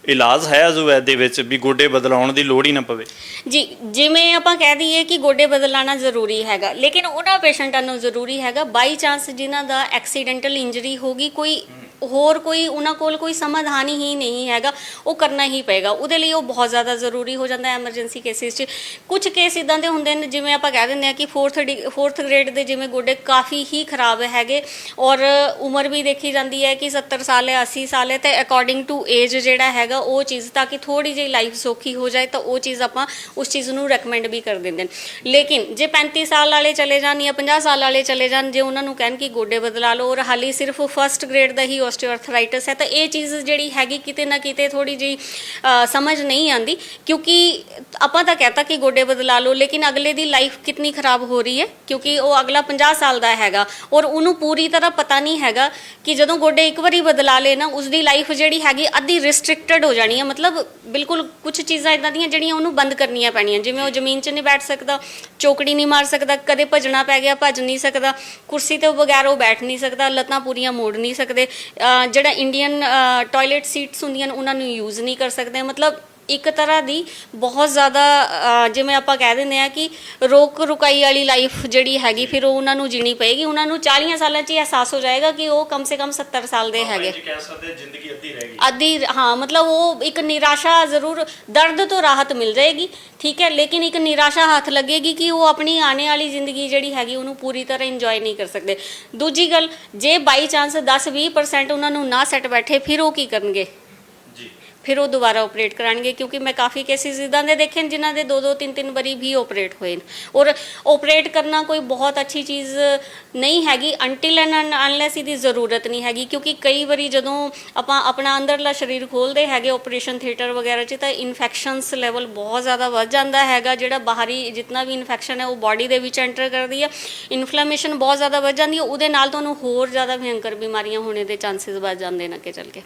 ਇਲਾਜ ਹੈ ਅਜੂਵੈਦ ਦੇ ਵਿੱਚ ਵੀ ਗੋਡੇ ਬਦਲਾਉਣ ਦੀ ਲੋੜ ਹੀ ਨਾ ਪਵੇ? ਜੀ, ਜਿਵੇਂ ਆਪਾਂ ਕਹਿ ਦਈਏ ਕਿ ਗੋਡੇ ਬਦਲਾਣਾ ਜ਼ਰੂਰੀ ਹੈਗਾ, ਲੇਕਿਨ ਉਹਨਾਂ ਪੇਸ਼ੈਂਟਾਂ ਨੂੰ ਜ਼ਰੂਰੀ ਹੈਗਾ ਬਾਈ ਚਾਂਸ ਜਿਨ੍ਹਾਂ ਦਾ ਐਕਸੀਡੈਂਟਲ ਇੰਜਰੀ ਹੋ ਗਈ, ਕੋਈ ਹੋਰ ਕੋਈ, ਉਹਨਾਂ ਕੋਲ ਕੋਈ ਸਮਾਧਾਨ ਹੀ ਨਹੀਂ ਹੈਗਾ, ਉਹ ਕਰਨਾ ਹੀ ਪਏਗਾ। ਉਹਦੇ ਲਈ ਉਹ ਬਹੁਤ ਜ਼ਿਆਦਾ ਜ਼ਰੂਰੀ ਹੋ ਜਾਂਦਾ ਹੈ ਐਮਰਜੈਂਸੀ ਕੇਸਿਸ 'ਚ। ਕੁਝ ਕੇਸ ਇਦਾਂ ਦੇ ਹੁੰਦੇ ਨੇ, ਜਿਵੇਂ ਆਪਾਂ ਕਹਿ ਦਿੰਦੇ ਆ ਕਿ 4th 4th ਗ੍ਰੇਡ ਦੇ ਜਿਵੇਂ ਗੋਡੇ ਕਾਫੀ ਹੀ ਖਰਾਬ ਹੈਗੇ, ਔਰ ਉਮਰ ਵੀ ਦੇਖੀ ਜਾਂਦੀ ਹੈ ਕਿ 70 ਸਾਲ ਹੈ 80 ਸਾਲ ਹੈ, ਤੇ ਅਕੋਰਡਿੰਗ ਟੂ ਏਜ ਜਿਹੜਾ ਹੈਗਾ ਉਹ ਚੀਜ਼ ਤਾਂ ਕਿ ਥੋੜੀ ਜਿਹੀ ਲਾਈਫ ਸੌਖੀ ਹੋ ਜਾਏ ਤਾਂ ਉਹ ਚੀਜ਼ ਆਪਾਂ ਉਸ ਚੀਜ਼ ਨੂੰ ਰეკਮੈਂਡ ਵੀ ਕਰ ਦਿੰਦੇ ਨੇ। ਲੇਕਿਨ ਜੇ 35 ਸਾਲ ਵਾਲੇ ਚਲੇ ਜਾਣ ਜਾਂ 50 ਸਾਲ ਵਾਲੇ ਚਲੇ ਜਾਣ, ਜੇ ਉਹਨਾਂ ਨੂੰ ਕਹਿਣ ਕਿ ਗੋਡੇ ਬਦਲਾ ਲਓ ਔਰ ਹਾਲੀ ਸਿਰਫ ਫਰਸਟ ਗ੍ਰੇਡ ਦਾ ਹੀ ਆਸਟੀਓਆਰਥਰਾਈਟਿਸ ਹੈ, ਤਾਂ ਇਹ ਚੀਜ਼ ਜਿਹੜੀ ਹੈਗੀ ਕਿਤੇ ਨਾ ਕਿਤੇ ਥੋੜੀ ਜਿਹੀ ਸਮਝ ਨਹੀਂ ਆਂਦੀ ਕਿਉਂਕਿ ਆਪਾਂ ਤਾਂ ਕਹਤਾ ਕਿ ਗੋਡੇ ਬਦਲਾ ਲਓ, ਲੇਕਿਨ ਅਗਲੇ ਦੀ ਲਾਈਫ ਕਿੰਨੀ ਖਰਾਬ ਹੋ ਰਹੀ ਹੈ, ਕਿਉਂਕਿ ਉਹ ਅਗਲਾ 50 ਸਾਲ ਦਾ ਹੈਗਾ ਔਰ ਉਹਨੂੰ ਪੂਰੀ ਤਰ੍ਹਾਂ ਪਤਾ ਨਹੀਂ ਹੈਗਾ ਕਿ ਜਦੋਂ ਗੋਡੇ ਇੱਕ ਵਾਰੀ ਬਦਲਾ ਲੇ ਨਾ ਉਸ ਦੀ ਲਾਈਫ ਜਿਹੜੀ ਹੈਗੀ ਅੱਧੀ ਰਿਸਟ੍ਰਿਕਟਡ ਹੋ ਜਾਣੀ ਹੈ ਮਤਲਬ ਬਿਲਕੁਲ ਕੁਝ ਚੀਜ਼ਾਂ ਇਦਾਂ ਦੀਆਂ ਜਿਹੜੀਆਂ ਉਹਨੂੰ ਬੰਦ ਕਰਨੀਆਂ ਪੈਣੀਆਂ, ਜਿਵੇਂ ਉਹ ਜ਼ਮੀਨ 'ਚ ਨਹੀਂ ਬੈਠ ਸਕਦਾ, ਚੌਕੜੀ ਨਹੀਂ ਮਾਰ ਸਕਦਾ, ਕਦੇ ਭੱਜਣਾ ਪੈ ਗਿਆ, ਭੱਜ ਨਹੀਂ ਸਕਦਾ, ਕੁਰਸੀ ਤੋਂ ਬਗੈਰ ਉਹ ਬੈਠ ਨਹੀਂ ਸਕਦਾ, ਲੱਤਾਂ ਪੂਰੀਆਂ ਮੋੜ ਨਹੀਂ ਸਕਦੇ ਜਿਹੜਾ ਇੰਡੀਅਨ ਟਾਇਲਟ ਸੀਟਸ ਹੁੰਦੀਆਂ ਨੇ, ਉਹਨਾਂ ਨੂੰ ਯੂਜ਼ ਨਹੀਂ ਕਰ ਸਕਦੇ, ਮਤਲਬ ਇੱਕ ਤਰ੍ਹਾਂ ਦੀ ਬਹੁਤ ਜ਼ਿਆਦਾ ਜਿਵੇਂ ਆਪਾਂ ਕਹਿ ਦਿੰਦੇ ਆ ਕਿ ਰੋਕ ਰੁਕਾਈ ਵਾਲੀ ਲਾਈਫ ਜਿਹੜੀ ਹੈਗੀ ਫਿਰ ਉਹ ਉਹਨਾਂ ਨੂੰ ਜੀਣੀ ਪਏਗੀ। ਉਹਨਾਂ ਨੂੰ 40 ਸਾਲਾਂ 'ਚ ਅਹਿਸਾਸ ਹੋ ਜਾਏਗਾ ਕਿ ਉਹ ਕਮ ਸੇ ਕਮ 70 ਸਾਲ ਦੇ ਹੈਗੇ। ਕਹਿ ਸਕਦੇ ਜ਼ਿੰਦਗੀ ਅੱਧੀ ਰਹਿ ਗਈ। ਅੱਧੀ ਹਾਂ ਮਤਲਬ ਉਹ ਇੱਕ ਨਿਰਾਸ਼ਾ ਜ਼ਰੂਰ ਦਰਦ ਤੋਂ ਰਾਹਤ ਮਿਲ ਜਾਏਗੀ ਠੀਕ ਹੈ ਲੇਕਿਨ ਇੱਕ ਨਿਰਾਸ਼ਾ ਹੱਥ ਲੱਗੇਗੀ ਕਿ ਉਹ ਆਪਣੀ ਆਉਣੇ ਵਾਲੀ ਜ਼ਿੰਦਗੀ ਜਿਹੜੀ ਹੈਗੀ ਉਹਨੂੰ ਪੂਰੀ ਤਰ੍ਹਾਂ ਇੰਜੋਏ ਨਹੀਂ ਕਰ ਸਕਦੇ। ਦੂਜੀ ਗੱਲ ਜੇ ਬਾਈ ਚਾਂਸ 10-20% ਉਹਨਾਂ ਨੂੰ ਨਾ ਸੈੱਟ ਬੈਠੇ ਫਿਰ ਉਹ ਕੀ ਕਰਨਗੇ? ਫਿਰ ਉਹ ਦੁਬਾਰਾ ਆਪਰੇਟ ਕਰਾਂਗੇ ਕਿਉਂਕਿ ਮੈਂ ਕਾਫੀ ਕੇਸਿਸ ਇਦਾਂ ਦੇ ਦੇਖੇ ਨੇ ਜਿਨ੍ਹਾਂ ਦੇ ਦੋ ਦੋ ਤਿੰਨ ਤਿੰਨ ਵਾਰੀ ਵੀ ਆਪਰੇਟ ਹੋਏ ਨੇ। ਔਰ ਆਪਰੇਟ ਕਰਨਾ ਕੋਈ ਬਹੁਤ ਅੱਛੀ ਚੀਜ਼ ਨਹੀਂ ਹੈਗੀ ਅੰਟਿਲ ਐਂਡ ਅਨਲੈਸ ਇਹਦੀ ਜ਼ਰੂਰਤ ਨਹੀਂ ਹੈਗੀ ਕਿਉਂਕਿ ਕਈ ਵਾਰੀ ਜਦੋਂ ਆਪਾਂ ਆਪਣਾ ਅੰਦਰਲਾ ਸਰੀਰ ਖੋਲਦੇ ਹੈਗੇ ਆਪਰੇਸ਼ਨ ਥੀਏਟਰ ਵਗੈਰਾ 'ਚ ਤਾਂ ਇਨਫੈਕਸ਼ਨਸ ਲੈਵਲ ਬਹੁਤ ਜ਼ਿਆਦਾ ਵੱਧ ਜਾਂਦਾ ਹੈਗਾ ਜਿਹੜਾ ਬਾਹਰੀ ਜਿੰਨਾ ਵੀ ਇਨਫੈਕਸ਼ਨ ਹੈ ਉਹ ਬਾਡੀ ਦੇ ਵਿੱਚ ਐਂਟਰ ਕਰਦੀ ਹੈ ਇਨਫਲੇਮੇਸ਼ਨ ਬਹੁਤ ਜ਼ਿਆਦਾ ਵੱਧ ਜਾਂਦੀ ਹੈ ਉਹਦੇ ਨਾਲ ਤੁਹਾਨੂੰ ਹੋਰ ਜ਼ਿਆਦਾ ਭਿਅੰਕਰ ਬਿਮਾਰੀਆਂ ਹੋਣੇ ਦੇ ਚਾਂਸਸ ਵੱਧ ਜਾਂਦੇ ਨੇ ਅੱਗੇ ਚੱਲ ਕੇ।